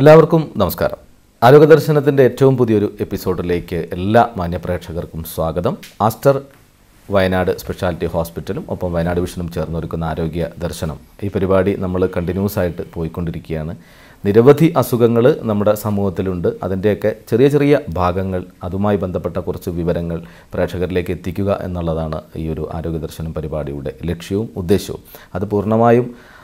എല്ലാവർക്കും നമസ്കാരം. ആരോഗ്യദർശനത്തിന്റെ ഏറ്റവും പുതിയൊരു എപ്പിസോഡിലേക്ക് എല്ലാ മാന്യപ്രേക്ഷകർക്കും സ്വാഗതം. ആസ്റ്റർ വയനാട് സ്പെഷ്യാലിറ്റി ഹോസ്പിറ്റലും ഒപ്പം വയനാട് വിഷനും ചേർന്നൊരുക്കുന്ന ആരോഗ്യ ദർശനം. ഈ പരിപാടി നമ്മൾ കണ്ടിന്യൂസ് ആയിട്ട് പോയിക്കൊണ്ടിരിക്കുകയാണ്. നിരവധി അസുഖങ്ങൾ നമ്മുടെ സമൂഹത്തിലുണ്ട്. അതിന്റെയൊക്കെ ചെറിയ ചെറിയ ഭാഗങ്ങൾ അതുമായി ബന്ധപ്പെട്ട കുറച്ച് വിവരങ്ങൾ പ്രേക്ഷകരിലേക്ക് എത്തിക്കുക എന്നുള്ളതാണ് ഈ ഒരു ആരോഗ്യദർശനം പരിപാടിയുടെ ലക്ഷ്യവും ഉദ്ദേശവും. അത് പൂർണമായും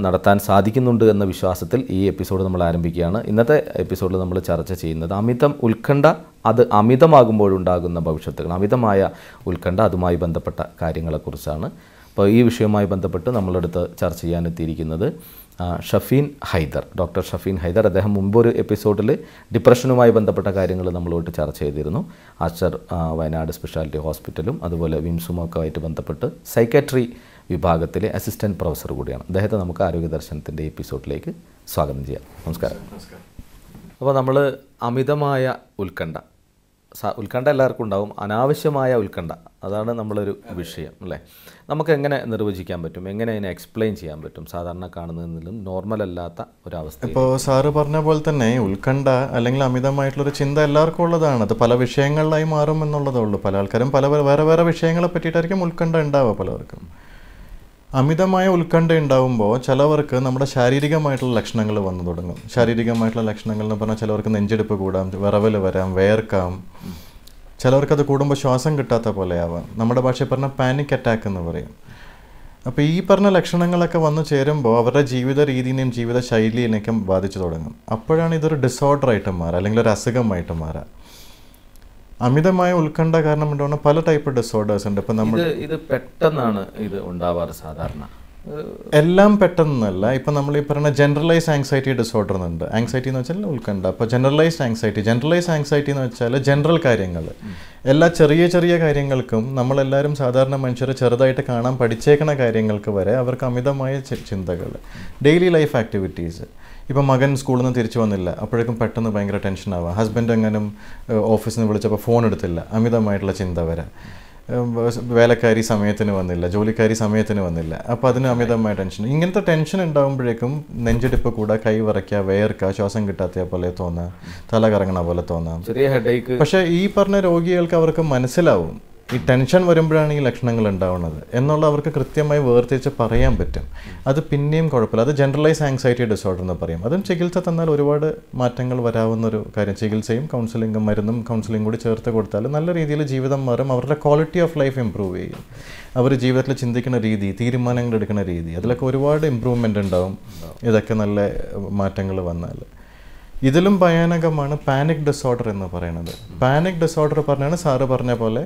നടത്താൻ സാധിക്കുന്നുണ്ട് എന്ന വിശ്വാസത്തിൽ ഈ എപ്പിസോഡ് നമ്മൾ ആരംഭിക്കുകയാണ്. ഇന്നത്തെ എപ്പിസോഡിൽ നമ്മൾ ചർച്ച ചെയ്യുന്നത് അമിതം ഉത്കണ്ഠ അത് അമിതമാകുമ്പോഴുണ്ടാകുന്ന ഭവിഷ്യത്തുകൾ അമിതമായ ഉത്കണ്ഠ അതുമായി ബന്ധപ്പെട്ട കാര്യങ്ങളെക്കുറിച്ചാണ്. അപ്പോൾ ഈ വിഷയവുമായി ബന്ധപ്പെട്ട് നമ്മളെടുത്ത് ചർച്ച ചെയ്യാനെത്തിയിരിക്കുന്നത് ഷഫീൻ ഹൈദർ ഡോക്ടർ ഷഫീൻ ഹൈദർ. അദ്ദേഹം മുമ്പൊരു എപ്പിസോഡിൽ ഡിപ്രഷനുമായി ബന്ധപ്പെട്ട കാര്യങ്ങൾ നമ്മളോട്ട് ചർച്ച ചെയ്തിരുന്നു. ആസ്റ്റർ വയനാട് സ്പെഷ്യാലിറ്റി ഹോസ്പിറ്റലും അതുപോലെ വിംസുമൊക്കെ ആയിട്ട് ബന്ധപ്പെട്ട് സൈക്കാട്രി വിഭാഗത്തിലെ അസിസ്റ്റന്റ് പ്രൊഫസർ കൂടിയാണ്. അദ്ദേഹത്തെ നമുക്ക് ആരോഗ്യ ദർശനത്തിന്റെ എപ്പിസോഡിലേക്ക് സ്വാഗതം ചെയ്യാം. നമസ്കാരം. നമസ്കാരം. അപ്പോൾ നമ്മൾ അമിതമായ ഉത്കണ്ഠ. ഉത്കണ്ഠ എല്ലാവർക്കും ഉണ്ടാവും. അനാവശ്യമായ ഉത്കണ്ഠ. അതാണ് നമ്മളൊരു വിഷയം അല്ലേ? നമുക്ക് എങ്ങനെ നിർവചിക്കാൻ പറ്റും? എങ്ങനെ അതിനെ എക്സ്പ്ലെയിൻ ചെയ്യാൻ പറ്റും? സാധാരണ കാണുന്നതിലും നോർമൽ അല്ലാത്ത ഒരവസ്ഥ ഇപ്പോൾ സാറ് പറഞ്ഞ പോലെ തന്നെ ഉത്കണ്ഠ അല്ലെങ്കിൽ അമിതമായിട്ടുള്ളൊരു ചിന്ത എല്ലാവർക്കും ഉള്ളതാണ്. അത് പല വിഷയങ്ങളിലായി മാറും എന്നുള്ളതേ ഉള്ളൂ. പല ആൾക്കാരും പല പല- വേറെ വേറെ വിഷയങ്ങളെ പറ്റിയിട്ടായിരിക്കും ഉത്കണ്ഠ ഉണ്ടാവുക പലവർക്കും അമിതമായ ഉത്കണ്ഠ ഉണ്ടാവുമ്പോൾ ചിലവർക്ക് നമ്മുടെ ശാരീരികമായിട്ടുള്ള ലക്ഷണങ്ങൾ വന്നു തുടങ്ങും. ശാരീരികമായിട്ടുള്ള ലക്ഷണങ്ങൾ എന്ന് പറഞ്ഞാൽ ചിലവർക്ക് നെഞ്ചെടുപ്പ് കൂടാം വിറവൽ വരാം വേർക്കാം. അത് കൂടുമ്പോൾ ശ്വാസം കിട്ടാത്ത പോലെയാവാം നമ്മുടെ ഭാഷയിൽ പറഞ്ഞാൽ പാനിക് അറ്റാക്ക് എന്ന് പറയും. അപ്പോൾ ഈ പറഞ്ഞ ലക്ഷണങ്ങളൊക്കെ വന്നു ചേരുമ്പോൾ അവരുടെ ജീവിത രീതിനെയും ജീവിത ശൈലിയിലേക്കും ബാധിച്ചു തുടങ്ങും. അപ്പോഴാണ് ഇതൊരു ഡിസോർഡർ ആയിട്ട് മാറുക അല്ലെങ്കിൽ ഒരു അസുഖമായിട്ട് മാറുക. അമിതമായ ഉത്കണ്ഠ കാരണം ഉണ്ടാവുന്ന പല ടൈപ്പ് ഡിസോർഡേഴ്സ് ഉണ്ട്. ഇപ്പം നമ്മൾ ഇത് പെട്ടെന്നാണ് ഇത് ഉണ്ടാവാറ് സാധാരണ. എല്ലാം പെട്ടെന്നല്ല. ഇപ്പം നമ്മൾ ഈ പറയുന്ന ജനറലൈസ് ആങ്സൈറ്റി ഡിസോർഡർ എന്നുണ്ട് ആങ്സൈറ്റി എന്ന് വെച്ചാൽ ഉത്കണ്ഠ. അപ്പോൾ ജനറലൈസ് ആങ്സൈറ്റി ജനറലൈസ് ആങ്സൈറ്റി എന്ന് വെച്ചാൽ ജനറൽ കാര്യങ്ങൾ എല്ലാ ചെറിയ ചെറിയ കാര്യങ്ങൾക്കും നമ്മളെല്ലാവരും സാധാരണ മനുഷ്യർ ചെറുതായിട്ട് കാണാൻ പഠിച്ചേക്കണ കാര്യങ്ങൾക്ക് വരെ അവർക്ക് അമിതമായ ചിന്തകൾ ഡെയിലി ലൈഫ് ആക്ടിവിറ്റീസ് ഇപ്പം മകൻ സ്കൂളിൽ നിന്ന് തിരിച്ചു വന്നില്ല. അപ്പോഴേക്കും പെട്ടെന്ന് ഭയങ്കര ടെൻഷൻ ആവാം ഹസ്ബൻഡ് എങ്ങനും ഓഫീസിൽ നിന്ന് വിളിച്ചപ്പോൾ ഫോൺ എടുത്തില്ല. അമിതമായിട്ടുള്ള ചിന്ത വരാം. വേലക്കാരി സമയത്തിന് വന്നില്ല. ജോലിക്കാരി സമയത്തിന് വന്നില്ല. അപ്പോൾ അതിന് അമിതമായ ടെൻഷൻ ഇങ്ങനത്തെ ടെൻഷൻ ഉണ്ടാകുമ്പോഴേക്കും നെഞ്ചെടുപ്പ് കൂടെ കൈ വിറയ്ക്കുക വേർക്കുക ശ്വാസം കിട്ടാത്ത പോലെ തോന്നാം തല കറങ്ങണ പോലെ തോന്നാം. പക്ഷേ ഈ പറഞ്ഞ രോഗികൾക്ക് അവർക്ക് മനസ്സിലാവും. ഈ ടെൻഷൻ വരുമ്പോഴാണ് ഈ ലക്ഷണങ്ങൾ ഉണ്ടാവുന്നത് എന്നുള്ള അവർക്ക് കൃത്യമായി വേർതിരിച്ച് പറയാൻ പറ്റും. അത് പിന്നെയും കുഴപ്പമില്ല. അത് ജനറലൈസ് ആങ്സൈറ്റി ഡിസോർഡർ എന്ന് പറയും. അതും ചികിത്സ തന്നാൽ ഒരുപാട് മാറ്റങ്ങൾ വരാവുന്ന ഒരു കാര്യം. ചികിത്സയും കൗൺസിലിംഗും മരുന്നും കൗൺസിലിംഗ് കൂടി ചേർത്ത് കൊടുത്താൽ നല്ല രീതിയിൽ ജീവിതം മാറും. അവരുടെ ക്വാളിറ്റി ഓഫ് ലൈഫ് ഇമ്പ്രൂവ് ചെയ്യും. അവർ ജീവിതത്തിൽ ചിന്തിക്കുന്ന രീതി തീരുമാനങ്ങൾ എടുക്കുന്ന രീതി അതിലൊക്കെ ഒരുപാട് ഇമ്പ്രൂവ്മെന്റ് ഉണ്ടാവും. ഇതൊക്കെ നല്ല മാറ്റങ്ങൾ വന്നാൽ. ഇതിലും ഭയാനകമാണ് പാനിക് ഡിസോർഡർ എന്ന് പറയുന്നത്. പാനിക് ഡിസോർഡർ പറഞ്ഞാണ് സാറ് പറഞ്ഞ പോലെ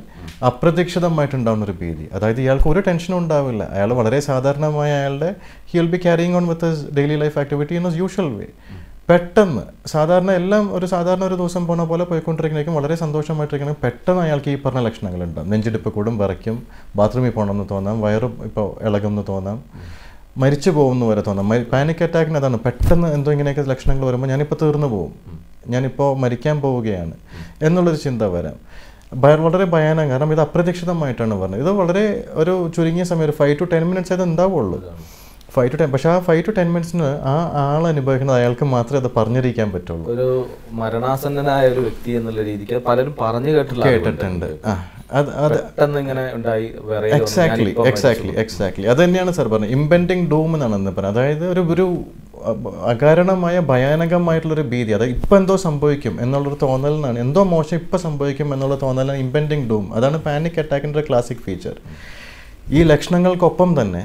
അപ്രതീക്ഷിതമായിട്ടുണ്ടാവുന്ന ഒരു ഭീതി. അതായത് ഇയാൾക്ക് ഒരു ടെൻഷനും ഉണ്ടാവില്ല. അയാൾ വളരെ സാധാരണമായ അയാളുടെ he will be carrying on with daily life activity in usual way പെട്ടെന്ന് സാധാരണ എല്ലാം ഒരു സാധാരണ ഒരു ദിവസം പോണ പോലെ പോയിക്കൊണ്ടിരിക്കുന്നതായിരിക്കും വളരെ സന്തോഷമായിട്ടിരിക്കണം പെട്ടെന്ന് അയാൾക്ക് ഈ പറഞ്ഞ ലക്ഷണങ്ങളുണ്ടാവും. നെഞ്ചിടിപ്പ് കൂടും വിറയ്ക്കും ബാത്റൂമിൽ പോകണമെന്ന് തോന്നാം വയറും ഇപ്പോൾ ഇളകുമെന്ന് തോന്നാം. മരിച്ചു പോകുന്നു വരെ തോന്നാം. പാനിക് അറ്റാക്കിന് അതാണ്. പെട്ടെന്ന് എന്തോ ഇങ്ങനെയൊക്കെ ലക്ഷണങ്ങൾ വരുമ്പോൾ ഞാനിപ്പോൾ തീർന്നു പോകും. ഞാനിപ്പോൾ മരിക്കാൻ പോവുകയാണ് എന്നുള്ളൊരു ചിന്ത വരാം. ഭയ- വളരെ ഭയാനകം. കാരണം ഇത് അപ്രതീക്ഷിതമായിട്ടാണ് പറഞ്ഞത്. ഇത് വളരെ ഒരു ചുരുങ്ങിയ സമയം ഒരു ഫൈവ് ടു ടെൻ മിനിറ്റ്സ് അത് ഉണ്ടാവുള്ളൂ. ഫൈവ് ടു ടെൻ പക്ഷെ ആ ഫൈവ് ടു ടെൻ മിനിറ്റ്സിന് ആ ആൾ അനുഭവിക്കുന്നത് അയാൾക്ക് മാത്രമേ അത് പറഞ്ഞിരിക്കാൻ പറ്റുള്ളൂ. ഒരു മരണാസന്നനായ ഒരു വ്യക്തി എന്നുള്ള രീതിക്ക് പലരും പറഞ്ഞു കേട്ടുള്ള കേട്ടിട്ടുണ്ട്. ആ അത് അത് ഇങ്ങനെ ഉണ്ടായി. എക്സാക്ട്ലി എക്സാക്ട്ലി എക്സാക്ട്ലി അത് തന്നെയാണ് സാർ പറഞ്ഞത്. ഇമ്പെൻഡിങ് ഡൂം എന്നാണ് എന്ന് പറഞ്ഞത്. അതായത് ഒരു ഒരു അകാരണമായ ഭയാനകമായിട്ടുള്ളൊരു ഭീതി. അതായത് ഇപ്പം എന്തോ സംഭവിക്കും എന്നുള്ളൊരു തോന്നലിനാണ്. എന്തോ മോശം ഇപ്പം സംഭവിക്കും എന്നുള്ള തോന്നലാണ് ഇമ്പെൻഡിങ് ഡൂം അതാണ് പാനിക് അറ്റാക്കിന്റെ ഒരു ക്ലാസിക് ഫീച്ചർ ഈ ലക്ഷണങ്ങൾക്കൊപ്പം തന്നെ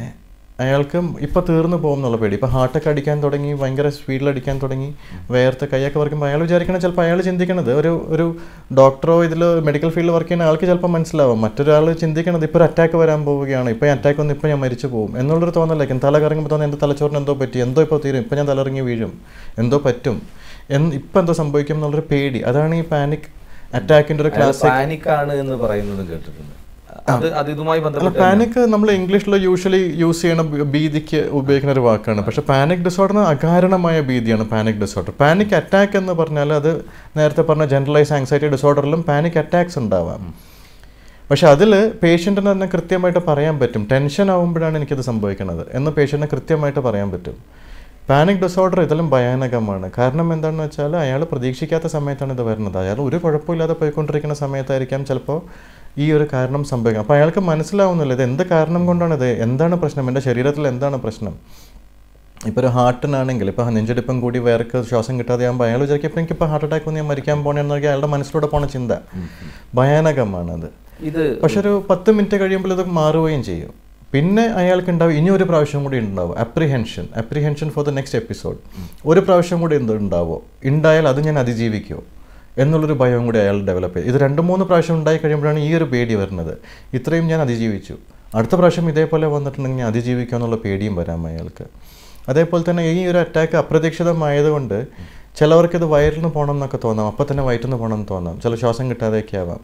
അയാൾക്ക് ഇപ്പോൾ തീർന്നു പോകും എന്നുള്ള പേടി. ഇപ്പോൾ ഹാർട്ടൊക്കെ അടിക്കാൻ തുടങ്ങി ഭയങ്കര സ്പീഡിൽ അടിക്കാൻ തുടങ്ങി വേർത്ത് കൈയൊക്കെ വർക്കുമ്പോൾ അയാൾ വിചാരിക്കണം ചിലപ്പോൾ അയാൾ ചിന്തിക്കണത് ഒരു ഒരു ഡോക്ടറോ ഇതിൽ മെഡിക്കൽ ഫീൽഡിൽ വർക്ക് ചെയ്യുന്ന ആൾക്ക് ചിലപ്പോൾ മനസ്സിലാവും. മറ്റൊരാൾ ചിന്തിക്കണത് ഇപ്പോൾ ഒരു അറ്റാക്ക് വരാൻ പോവുകയാണ്. ഇപ്പോൾ ഈ അറ്റാക്ക് വന്ന് ഇപ്പോൾ ഞാൻ മരിച്ചു പോകും എന്നുള്ളൊരു തോന്നലായിരിക്കും. തല കറങ്ങുമ്പോൾ തോന്നുന്നത് എന്റെ തലച്ചോറിന് എന്തോ പറ്റി എന്തോ ഇപ്പോൾ തീരും ഇപ്പോൾ ഞാൻ തലറിങ്ങി വീഴും എന്തോ പറ്റും. എന്ന് ഇപ്പം എന്തോ സംഭവിക്കും എന്നുള്ളൊരു പേടി. അതാണ് ഈ പാനിക് അറ്റാക്കിന്റെ ഒരു ക്ലാസ് പാനിക് ആണ് എന്ന് പറയുന്നത് കേട്ടിട്ടുണ്ട്. പാനിക് നമ്മൾ ഇംഗ്ലീഷിൽ യൂഷ്വലി യൂസ് ചെയ്യുന്ന ഭീതിക്ക് ഉപയോഗിക്കുന്ന ഒരു വാക്കാണ്. പക്ഷെ പാനിക് ഡിസോർഡർ അകാരണമായ ഭീതിയാണ് പാനിക് ഡിസോർഡർ പാനിക് അറ്റാക്ക് എന്ന് പറഞ്ഞാൽ അത് നേരത്തെ പറഞ്ഞ ജനറലൈസ് ആങ്സൈറ്റി ഡിസോർഡറിലും പാനിക് അറ്റാക്സ് ഉണ്ടാവാം. പക്ഷെ അതിൽ പേഷ്യന്റിന് തന്നെ കൃത്യമായിട്ട് പറയാൻ പറ്റും. ടെൻഷൻ ആവുമ്പോഴാണ് എനിക്കത് സംഭവിക്കുന്നത് എന്ന് പേഷ്യന്റിന് കൃത്യമായിട്ട് പറയാൻ പറ്റും. പാനിക് ഡിസോർഡർ ഇതിലും ഭയാനകമാണ്. കാരണം എന്താണെന്ന് വെച്ചാൽ അയാൾ പ്രതീക്ഷിക്കാത്ത സമയത്താണ് ഇത് വരുന്നത്. അയാൾ ഒരു കുഴപ്പമില്ലാതെ പോയിക്കൊണ്ടിരിക്കുന്ന സമയത്തായിരിക്കാം ചിലപ്പോൾ ഈ ഒരു കാരണം സംഭവിക്കുന്നത് അപ്പോൾ അയാൾക്ക് മനസ്സിലാവുന്നില്ല ഇത് എന്ത് കാരണം കൊണ്ടാണ് ഇത്? എന്താണ് പ്രശ്നം? എന്റെ ശരീരത്തിൽ എന്താണ് പ്രശ്നം? ഇപ്പോൾ ഒരു ഹാർട്ടിനാണെങ്കിൽ ഇപ്പോൾ നെഞ്ചെടുപ്പം കൂടി വേർക്ക് ശ്വാസം കിട്ടാതെ ആകുമ്പോൾ അയാൾ വിചാരിക്കും ഇപ്പോൾ എനിക്കിപ്പോൾ ഹാർട്ട് അറ്റാക്ക് വന്ന് ഞാൻ മരിക്കാൻ പോകണമെന്നൊക്കെ അയാളുടെ മനസ്സിലൂടെ പോണ ചിന്ത. ഭയാനകമാണത് ഇത് പക്ഷെ ഒരു പത്ത് മിനിറ്റ് കഴിയുമ്പോൾ ഇത് മാറുകയും ചെയ്യും. പിന്നെ അയാൾക്ക് ഉണ്ടാവും ഇനി ഒരു പ്രാവശ്യം കൂടി ഉണ്ടാവും apprehension apprehension for the next episode ഒരു പ്രാവശ്യം കൂടി എന്ത് ഉണ്ടാവോ? ഉണ്ടായാൽ അത് ഞാൻ അതിജീവിക്കുമോ എന്നുള്ളൊരു ഭയവും കൂടി അയാൾ ഡെവലപ്പ് ചെയ്തു. ഇത് രണ്ട് മൂന്ന് പ്രാവശ്യം ഉണ്ടായി കഴിയുമ്പോഴാണ് ഈ ഒരു പേടി വരുന്നത്. ഇത്രയും ഞാൻ അതിജീവിച്ചു. അടുത്ത പ്രാവശ്യം ഇതേപോലെ വന്നിട്ടുണ്ടെങ്കിൽ ഞാൻ അതിജീവിക്കുക എന്നുള്ള പേടിയും വരാം അയാൾക്ക്. അതേപോലെ തന്നെ ഈ ഒരു അറ്റാക്ക് അപ്രതീക്ഷിതമായതുകൊണ്ട് ചിലവർക്ക് ഇത് വയറിൽ നിന്ന് പോകണം എന്നൊക്കെ തോന്നാം. അപ്പം തന്നെ വയറ്റിൽ നിന്ന് പോകണം എന്ന് തോന്നാം. ചില ശ്വാസം കിട്ടാതെയൊക്കെ ആവാം.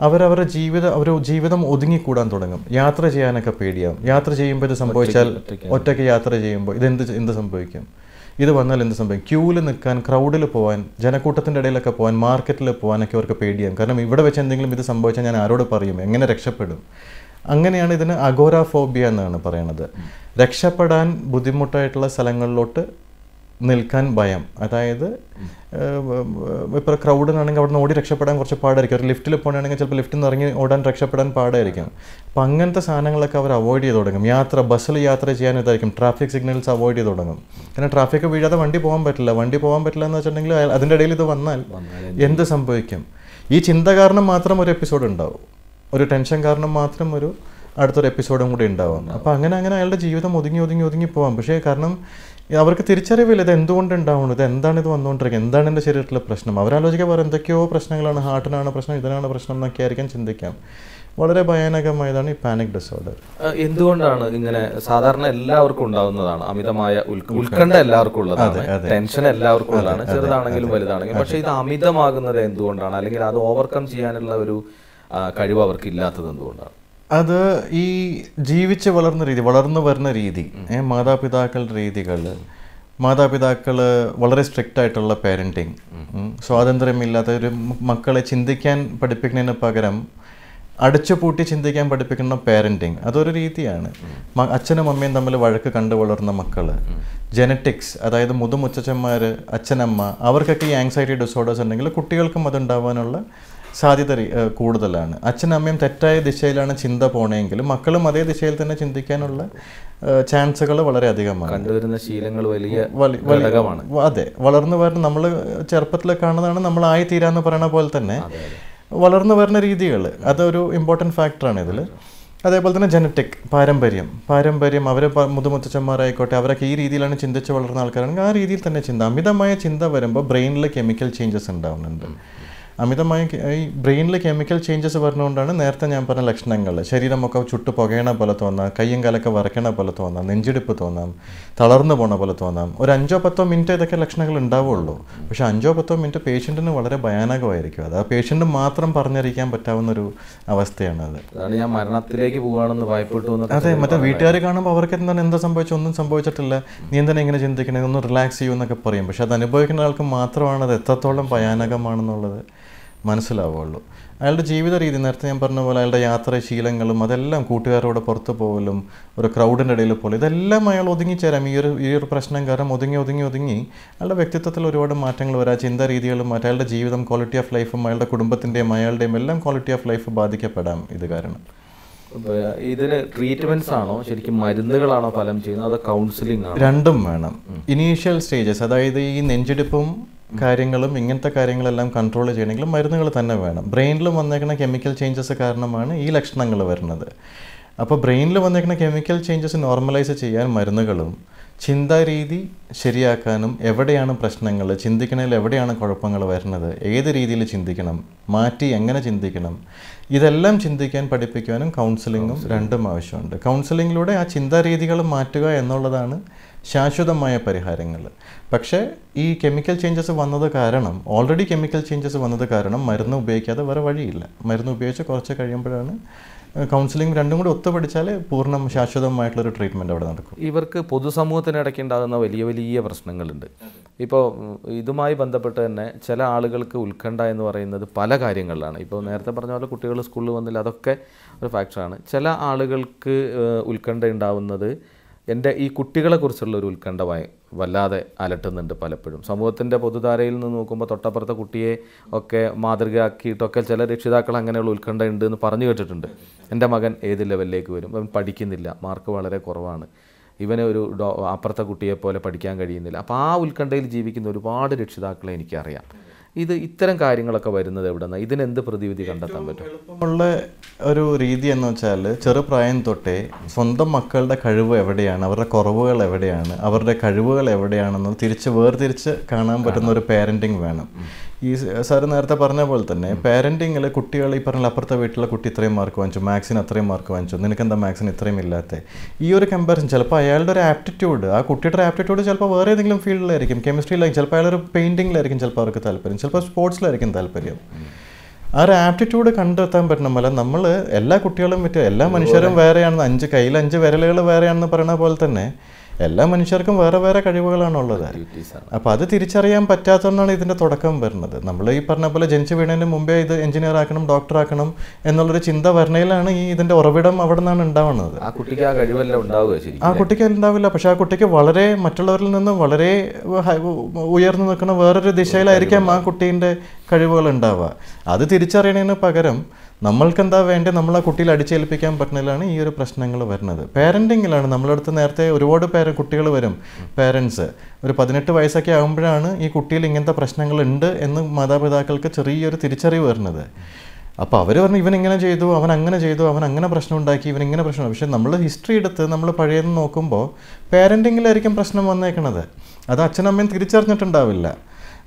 അവരവരുടെ ജീവിതം അവർ ജീവിതം ഒതുങ്ങിക്കൂടാൻ തുടങ്ങും. യാത്ര ചെയ്യാനൊക്കെ പേടിയാവും. യാത്ര ചെയ്യുമ്പോൾ ഇത് സംഭവിച്ചാൽ ഒറ്റയ്ക്ക് യാത്ര ചെയ്യുമ്പോൾ ഇതെന്ത് എന്ത് സംഭവിക്കും? ഇത് വന്നാൽ എന്ത് സംഭവിക്കും? ക്യൂവിൽ നിൽക്കാൻ ക്രൗഡിൽ പോകാൻ ജനക്കൂട്ടത്തിന്റെ ഇടയിലൊക്കെ പോകാൻ മാർക്കറ്റിൽ പോകാനൊക്കെ അവർക്ക് പേടിയാകും കാരണം ഇവിടെ വെച്ച് എന്തെങ്കിലും ഇത് സംഭവിച്ചാൽ ഞാൻ ആരോട് പറയും? എങ്ങനെ രക്ഷപ്പെടും? അങ്ങനെയാണ് ഇതിന് അഗോരാഫോബിയ എന്നാണ് പറയുന്നത് രക്ഷപ്പെടാൻ ബുദ്ധിമുട്ടായിട്ടുള്ള സ്ഥലങ്ങളിലോട്ട് നിൽക്കാൻ ഭയം. അതായത് ഇപ്പോൾ ക്രൗഡിനാണെങ്കിൽ അവിടെ നിന്ന് ഓടി രക്ഷപ്പെടാൻ കുറച്ച് പാടായിരിക്കും. ഒരു ലിഫ്റ്റിൽ പോകണമെങ്കിൽ ചിലപ്പോൾ ലിഫ്റ്റിൽ നിന്ന് ഇറങ്ങി ഓടാൻ രക്ഷപ്പെടാൻ പാടായിരിക്കും. അപ്പം അങ്ങനത്തെ സാധനങ്ങളൊക്കെ അവർ അവോയ്ഡ് ചെയ്ത് തുടങ്ങും. യാത്ര ബസ്സിൽ യാത്ര ചെയ്യാൻ ഇതായിരിക്കും. ട്രാഫിക് സിഗ്നൽസ് അവോയ്ഡ് ചെയ്ത് തുടങ്ങും. കാരണം ട്രാഫിക് വീഴാതെ വണ്ടി പോകാൻ പറ്റില്ല. വണ്ടി പോകാൻ പറ്റില്ല എന്ന് വെച്ചിട്ടുണ്ടെങ്കിൽ അതിന്റെ ഇടയിൽ ഇത് വന്നാൽ എന്ത് സംഭവിക്കും? ഈ ചിന്ത കാരണം മാത്രം ഒരു എപ്പിസോഡ് ഉണ്ടാവും. ഒരു ടെൻഷൻ കാരണം മാത്രം ഒരു അടുത്തൊരു എപ്പിസോഡും കൂടി ഉണ്ടാവും. അപ്പോൾ അങ്ങനെ അങ്ങനെ അയാളുടെ ജീവിതം ഒതുങ്ങി ഒതുങ്ങി ഒതുങ്ങി പോവാം. പക്ഷേ കാരണം അവർക്ക് തിരിച്ചറിവില്ല ഇത് എന്തുകൊണ്ട് ഉണ്ടാവുന്നു ഇത് എന്താണ് ഇത് വന്നുകൊണ്ടിരിക്കുന്നത് എന്താണ് എന്റെ ശരീരത്തിലെ പ്രശ്നം. അവരാലോചിക്കാൻ പറയാം എന്തൊക്കെയോ പ്രശ്നങ്ങളാണ് ഹാർട്ടിനാണ് പ്രശ്നം ഇതിനാണ് പ്രശ്നം എന്നൊക്കെ ആയിരിക്കും ചിന്തിക്കാം. വളരെ ഭയാനകമായതാണ് ഈ പാനിക് ഡിസോർഡർ എന്തുകൊണ്ടാണ് ഇങ്ങനെ സാധാരണ എല്ലാവർക്കും ഉണ്ടാകുന്നതാണ് അമിതമായ ഉത്കണ്ഠ എല്ലാവർക്കും ഉള്ളതാണ് ടെൻഷൻ എല്ലാവർക്കും ഉള്ളതാണ് ചെറുതാണെങ്കിലും വലുതാണെങ്കിലും. പക്ഷേ ഇത് അമിതമാകുന്നത് എന്തുകൊണ്ടാണ്? അല്ലെങ്കിൽ അത് ഓവർകം ചെയ്യാനുള്ള ഒരു കഴിവ് അവർക്ക് ഇല്ലാത്തത് എന്തുകൊണ്ടാണ്? അത് ഈ ജീവിച്ച് വളർന്ന രീതി വളർന്നു വരുന്ന രീതി മാതാപിതാക്കളുടെ രീതികൾ മാതാപിതാക്കൾ വളരെ സ്ട്രിക്റ്റ് ആയിട്ടുള്ള പാരന്റിങ് സ്വാതന്ത്ര്യമില്ലാത്ത ഒരു മക്കളെ ചിന്തിക്കാൻ പഠിപ്പിക്കുന്നതിന് പകരം അടച്ചുപൂട്ടി ചിന്തിക്കാൻ പഠിപ്പിക്കുന്ന പാരന്റിങ് അതൊരു രീതിയാണ്. അച്ഛനും അമ്മയും തമ്മിൽ വഴക്ക് കണ്ടു വളർന്ന മക്കൾ ജനറ്റിക്സ് അതായത് മുതുമുച്ചന്മാർ അച്ഛനമ്മ അവർക്കൊക്കെ ഈ ആങ്സൈറ്റി ഡിസോർഡേഴ്സ് ഉണ്ടെങ്കിൽ കുട്ടികൾക്കും അതുണ്ടാവാനുള്ള സാധ്യത കൂടുതലാണ്. അച്ഛനും അമ്മയും തെറ്റായ ദിശയിലാണ് ചിന്ത പോണെങ്കിലും മക്കളും അതേ ദിശയിൽ തന്നെ ചിന്തിക്കാനുള്ള ചാൻസുകൾ വളരെ അധികമാണ് കണ്ടുവരുന്ന ശീലങ്ങൾ വലിയ വലി- വലി- ഘടകമാണ്. അതെ. വളർന്നു വരുന്ന നമ്മൾ ചെറുപ്പത്തിൽ കാണുന്നതാണ് നമ്മൾ ആയി തീരാന്ന് പറയുന്ന പോലെ തന്നെ വളർന്നു വരുന്ന രീതികൾ അതൊരു ഇമ്പോർട്ടന്റ് ഫാക്ടറാണ് ഇതിൽ അതേപോലെ തന്നെ ജനറ്റിക് പാരമ്പര്യം. പാരമ്പര്യം അവർ മുതുമുത്തച്ഛന്മാരായിക്കോട്ടെ അവരൊക്കെ ഈ രീതിയിലാണ് ചിന്തിച്ച് വളർന്ന ആൾക്കാരാണെങ്കിൽ ആ രീതിയിൽ തന്നെ ചിന്ത അമിതമായ ചിന്ത വരുമ്പോൾ ബ്രെയിനിൽ കെമിക്കൽ ചേഞ്ചസ് ഉണ്ടാവുന്നുണ്ട്. അമിതമായ ഈ ബ്രെയിനിൽ കെമിക്കൽ ചേഞ്ചസ് വരുന്നതുകൊണ്ടാണ് നേരത്തെ ഞാൻ പറഞ്ഞ ലക്ഷണങ്ങൾ. ശരീരമൊക്കെ ചുട്ടു പുകയണ പോലെ തോന്നാം കയ്യും കാലൊക്കെ വറക്കണ പോലെ തോന്നാം നെഞ്ചിടിപ്പ് തോന്നാം തളർന്നു പോണ പോലെ തോന്നാം. ഒരു അഞ്ചോ പത്തോ മിനിറ്റ് ഇതൊക്കെ ലക്ഷണങ്ങൾ ഉണ്ടാവുള്ളൂ. പക്ഷെ അഞ്ചോ പത്തോ മിനിറ്റ് പേഷ്യന്റിന് വളരെ ഭയാനകമായിരിക്കും അത്. ആ പേഷ്യന്റ് മാത്രം പറഞ്ഞറിയിക്കാൻ പറ്റാവുന്ന ഒരു അവസ്ഥയാണ് അത്. ഞാൻ മരണത്തിലേക്ക് പോവാണെന്ന് ഭയപ്പെട്ടു അതെ മറ്റേ വീട്ടുകാർ കാണുമ്പോൾ അവർക്ക് എന്താണ് എന്താ സംഭവിച്ചു? ഒന്നും സംഭവിച്ചിട്ടില്ല. നീ എന്തിനാ ഇങ്ങനെ ചിന്തിക്കണേ? ഒന്ന് റിലാക്സ് ചെയ്യൂ എന്നൊക്കെ പറയും. പക്ഷെ അത് അനുഭവിക്കുന്ന ആൾക്ക് മാത്രമാണ് അത് എത്രത്തോളം ഭയാനകമാണെന്നുള്ളത്. മനസ്സിലാവുള്ളൂ അയാളുടെ ജീവിത രീതി നേരത്തെ ഞാൻ പറഞ്ഞ പോലെ അയാളുടെ യാത്രാശീലങ്ങളും അതെല്ലാം കൂട്ടുകാരോട് പുറത്തു പോകലും ഒരു ക്രൗഡിന്റെ ഇടയിൽ പോലും ഇതെല്ലാം അയാൾ ഒതുങ്ങിച്ചേരാം ഈ ഒരു ഈ ഒരു പ്രശ്നം കാരണം ഒതുങ്ങി ഒതുങ്ങി ഒതുങ്ങി അയാളുടെ വ്യക്തിത്വത്തിൽ ഒരുപാട് മാറ്റങ്ങൾ വരാം. ചിന്താ രീതികളും മാറ്റം അയാളുടെ ജീവിതം ക്വാളിറ്റി ഓഫ് ലൈഫും അയാളുടെ കുടുംബത്തിന്റെയും അയാളുടെയും എല്ലാം ക്വാളിറ്റി ഓഫ് ലൈഫ് ബാധിക്കപ്പെടാം. ഇത് കാരണം. ഇതിന് ട്രീറ്റ്മെന്റ്സ് ആണോ? ശരിക്കും മരുന്നുകളാണോ ഫലം ചെയ്യുന്നത്? അതോ കൗൺസിലിംഗ് ആണോ? രണ്ടും വേണം. ഇനീഷ്യൽ സ്റ്റേജസ് അതായത് ഈ നെഞ്ചിടിപ്പും കാര്യങ്ങളും ഇങ്ങനത്തെ കാര്യങ്ങളെല്ലാം കൺട്രോൾ ചെയ്യണമെങ്കിൽ മരുന്നുകൾ തന്നെ വേണം. ബ്രെയിനിൽ വന്നേക്കുന്ന കെമിക്കൽ ചേഞ്ചസ് കാരണമാണ് ഈ ലക്ഷണങ്ങൾ വരുന്നത്. അപ്പോൾ ബ്രെയിനിൽ വന്നേക്കുന്ന കെമിക്കൽ ചേഞ്ചസ് നോർമലൈസ് ചെയ്യാൻ മരുന്നുകളും ചിന്താരീതി ശരിയാക്കാനും എവിടെയാണ് പ്രശ്നങ്ങൾ ചിന്തിക്കണതിൽ എവിടെയാണ് കുഴപ്പങ്ങൾ വരുന്നത് ഏത് രീതിയിൽ ചിന്തിക്കണം മാറ്റി എങ്ങനെ ചിന്തിക്കണം ഇതെല്ലാം ചിന്തിക്കാൻ പഠിപ്പിക്കാനും കൗൺസിലിങ്ങും രണ്ടും ആവശ്യമുണ്ട്. കൗൺസിലിങ്ങിലൂടെ ആ ചിന്താരീതികൾ മാറ്റുക എന്നുള്ളതാണ് ശാശ്വതമായ പരിഹാരങ്ങൾ. പക്ഷേ ഈ കെമിക്കൽ ചേഞ്ചസ് വന്നത് കാരണം ഓൾറെഡി കെമിക്കൽ ചേഞ്ചസ് വന്നത് കാരണം മരുന്ന് ഉപയോഗിക്കാതെ വേറെ വഴിയില്ല. മരുന്ന് ഉപയോഗിച്ച് കുറച്ച് കഴിയുമ്പോഴാണ് കൗൺസിലിംഗ് രണ്ടും കൂടി ഒത്തു പഠിച്ചാൽ പൂർണം ശാശ്വതമായിട്ടുള്ളൊരു ട്രീറ്റ്മെന്റ് അവിടെ നടക്കും. ഇവർക്ക് പൊതുസമൂഹത്തിനിടയ്ക്ക് ഉണ്ടാകുന്ന വലിയ വലിയ പ്രശ്നങ്ങളുണ്ട്. ഇപ്പോൾ ഇതുമായി ബന്ധപ്പെട്ട് തന്നെ ചില ആളുകൾക്ക് ഉത്കണ്ഠ എന്ന് പറയുന്നത് പല കാര്യങ്ങളിലാണ്. ഇപ്പോൾ നേരത്തെ പറഞ്ഞ പോലെ കുട്ടികൾ സ്കൂളിൽ വന്നില്ല അതൊക്കെ ഒരു ഫാക്ടറാണ് ചില ആളുകൾക്ക് ഉത്കണ്ഠ ഉണ്ടാവുന്നത് എന്റെ ഈ കുട്ടികളെക്കുറിച്ചുള്ള ഒരു ഉത്കണ്ഠ ഭയ- വല്ലാതെ അലട്ടുന്നുണ്ട് പലപ്പോഴും. സമൂഹത്തിന്റെ പൊതുധാരയിൽ നിന്ന് നോക്കുമ്പോൾ തൊട്ടപ്പുറത്തെ കുട്ടിയെ ഒക്കെ മാതൃകയാക്കിയിട്ടൊക്കെ ചില രക്ഷിതാക്കൾ അങ്ങനെയുള്ള ഉത്കണ്ഠ ഉണ്ട് എന്ന് പറഞ്ഞു കേട്ടിട്ടുണ്ട്. എന്റെ മകൻ ഏത് ലെവലിലേക്ക് വരും? അവൻ പഠിക്കുന്നില്ല. മാർക്ക് വളരെ കുറവാണ്. ഇവനെ ഒരു ഡോ അപ്പുറത്തെ കുട്ടിയെ പോലെ പഠിക്കാൻ കഴിയുന്നില്ല. അപ്പോൾ ആ ഉത്കണ്ഠയിൽ ജീവിക്കുന്ന ഒരുപാട് രക്ഷിതാക്കളെ എനിക്കറിയാം. ഇത് ഇത്തരം കാര്യങ്ങളൊക്കെ വരുന്നത് എവിടെ നിന്ന് ഇതിനെന്ത് പ്രതിവിധി കണ്ടെത്താൻ പറ്റും? എളുപ്പമുള്ള ഒരു രീതി എന്ന് വെച്ചാൽ ചെറുപ്രായം തൊട്ടേ സ്വന്തം മക്കളുടെ കഴിവ് എവിടെയാണ് അവരുടെ കുറവുകൾ എവിടെയാണ് അവരുടെ കഴിവുകൾ എവിടെയാണെന്ന് തിരിച്ച് വേർതിരിച്ച് കാണാൻ പറ്റുന്ന ഒരു പേരന്റിങ് വേണം. ഈ സാറ് നേരത്തെ പറഞ്ഞ പോലെ തന്നെ പാരന്റിങ്ങിൽ കുട്ടികൾ ഈ പറഞ്ഞ അപ്പുറത്തെ വീട്ടിലെ കുട്ടി ഇത്രയും മാർക്ക് വാങ്ങിച്ചു മാത്സിന് അത്രയും മാർക്ക് വാങ്ങിച്ചു നിനക്കെന്താ മാത്സിന് ഇത്രയും ഇല്ലാത്ത? ഈ ഒരു കമ്പാരിസൺ ചിലപ്പോൾ അയാളുടെ ഒരു ആപ്റ്റിറ്റ്യൂഡ് ആ കുട്ടിയുടെ ആപ്റ്റിറ്റ്യൂഡ് ചിലപ്പോൾ വേറെ ഏതെങ്കിലും ഫീൽഡിലായിരിക്കും കെമിസ്ട്രിയിലായിരിക്കും ചിലപ്പോൾ അയാളൊരു പെയിന്റിങ്ങിലായിരിക്കും ചിലപ്പോൾ അവർക്ക് താല്പര്യം ചിലപ്പോൾ സ്പോർട്സിലായിരിക്കും താല്പര്യം. ആ ഒരു ആപ്റ്റിറ്റ്യൂഡ് കണ്ടെത്താൻ പറ്റണമല്ല നമ്മൾ എല്ലാ കുട്ടികളും പറ്റുക എല്ലാ മനുഷ്യരും വേറെയാണെന്ന് അഞ്ച് കയ്യിൽ അഞ്ച് വിരലുകൾ വേറെയാണെന്ന് പറയുന്ന പോലെ തന്നെ എല്ലാ മനുഷ്യർക്കും വേറെ വേറെ കഴിവുകളാണുള്ളത്. അപ്പോൾ അത് തിരിച്ചറിയാൻ പറ്റാത്തതുകൊണ്ടാണ് ഇതിന്റെ തുടക്കം വരുന്നത്. നമ്മൾ ഈ പറഞ്ഞ പോലെ ജനിച്ചു വീണതിന് മുമ്പേ ഇത് എഞ്ചിനീയർ ആക്കണം ഡോക്ടർ ആക്കണം എന്നുള്ളൊരു ചിന്ത വരണയിലാണ് ഈ ഇതിന്റെ ഉറവിടം അവിടെ നിന്നാണ് ഉണ്ടാവുന്നത്. ആ കുട്ടിക്ക് ആ കഴിവെല്ലാം ഉണ്ടാവുക ആ കുട്ടിക്ക് ഉണ്ടാവില്ല. പക്ഷേ ആ കുട്ടിക്ക് വളരെ മറ്റുള്ളവരിൽ നിന്നും വളരെ ഉയർന്നു നിൽക്കുന്ന വേറൊരു ദിശയിലായിരിക്കാം ആ കുട്ടീന്റെ കഴിവുകൾ ഉണ്ടാവുക. അത് തിരിച്ചറിയണതിന് പകരം നമ്മൾക്ക് എന്താ വേണ്ടത് നമ്മൾ ആ കുട്ടിയിൽ അടിച്ചേൽപ്പിക്കാൻ പറ്റുന്നതിലാണ് ഈ ഒരു പ്രശ്നങ്ങൾ വരുന്നത്. പേരന്റിങ്ങിലാണ് നമ്മളടുത്ത് നേരത്തെ ഒരുപാട് പേര കുട്ടികൾ വരും പേരൻസ് ഒരു പതിനെട്ട് വയസ്സൊക്കെ ആകുമ്പോഴാണ് ഈ കുട്ടിയിൽ ഇങ്ങനത്തെ പ്രശ്നങ്ങളുണ്ട് എന്ന് മാതാപിതാക്കൾക്ക് ചെറിയൊരു തിരിച്ചറിവ് വരുന്നത്. അപ്പോൾ അവർ പറഞ്ഞു ഇവൻ ഇങ്ങനെ ചെയ്തു അവൻ അങ്ങനെ ചെയ്തു അവൻ അങ്ങനെ പ്രശ്നം ഉണ്ടാക്കി ഇവൻ ഇങ്ങനെ പ്രശ്നം പക്ഷെ നമ്മൾ ഹിസ്റ്ററി എടുത്ത് നമ്മൾ പഴയത് നോക്കുമ്പോൾ പേരന്റിങ്ങിലായിരിക്കും പ്രശ്നം വന്നേക്കണത്. അത് അച്ഛനമ്മയും തിരിച്ചറിഞ്ഞിട്ടുണ്ടാവില്ല.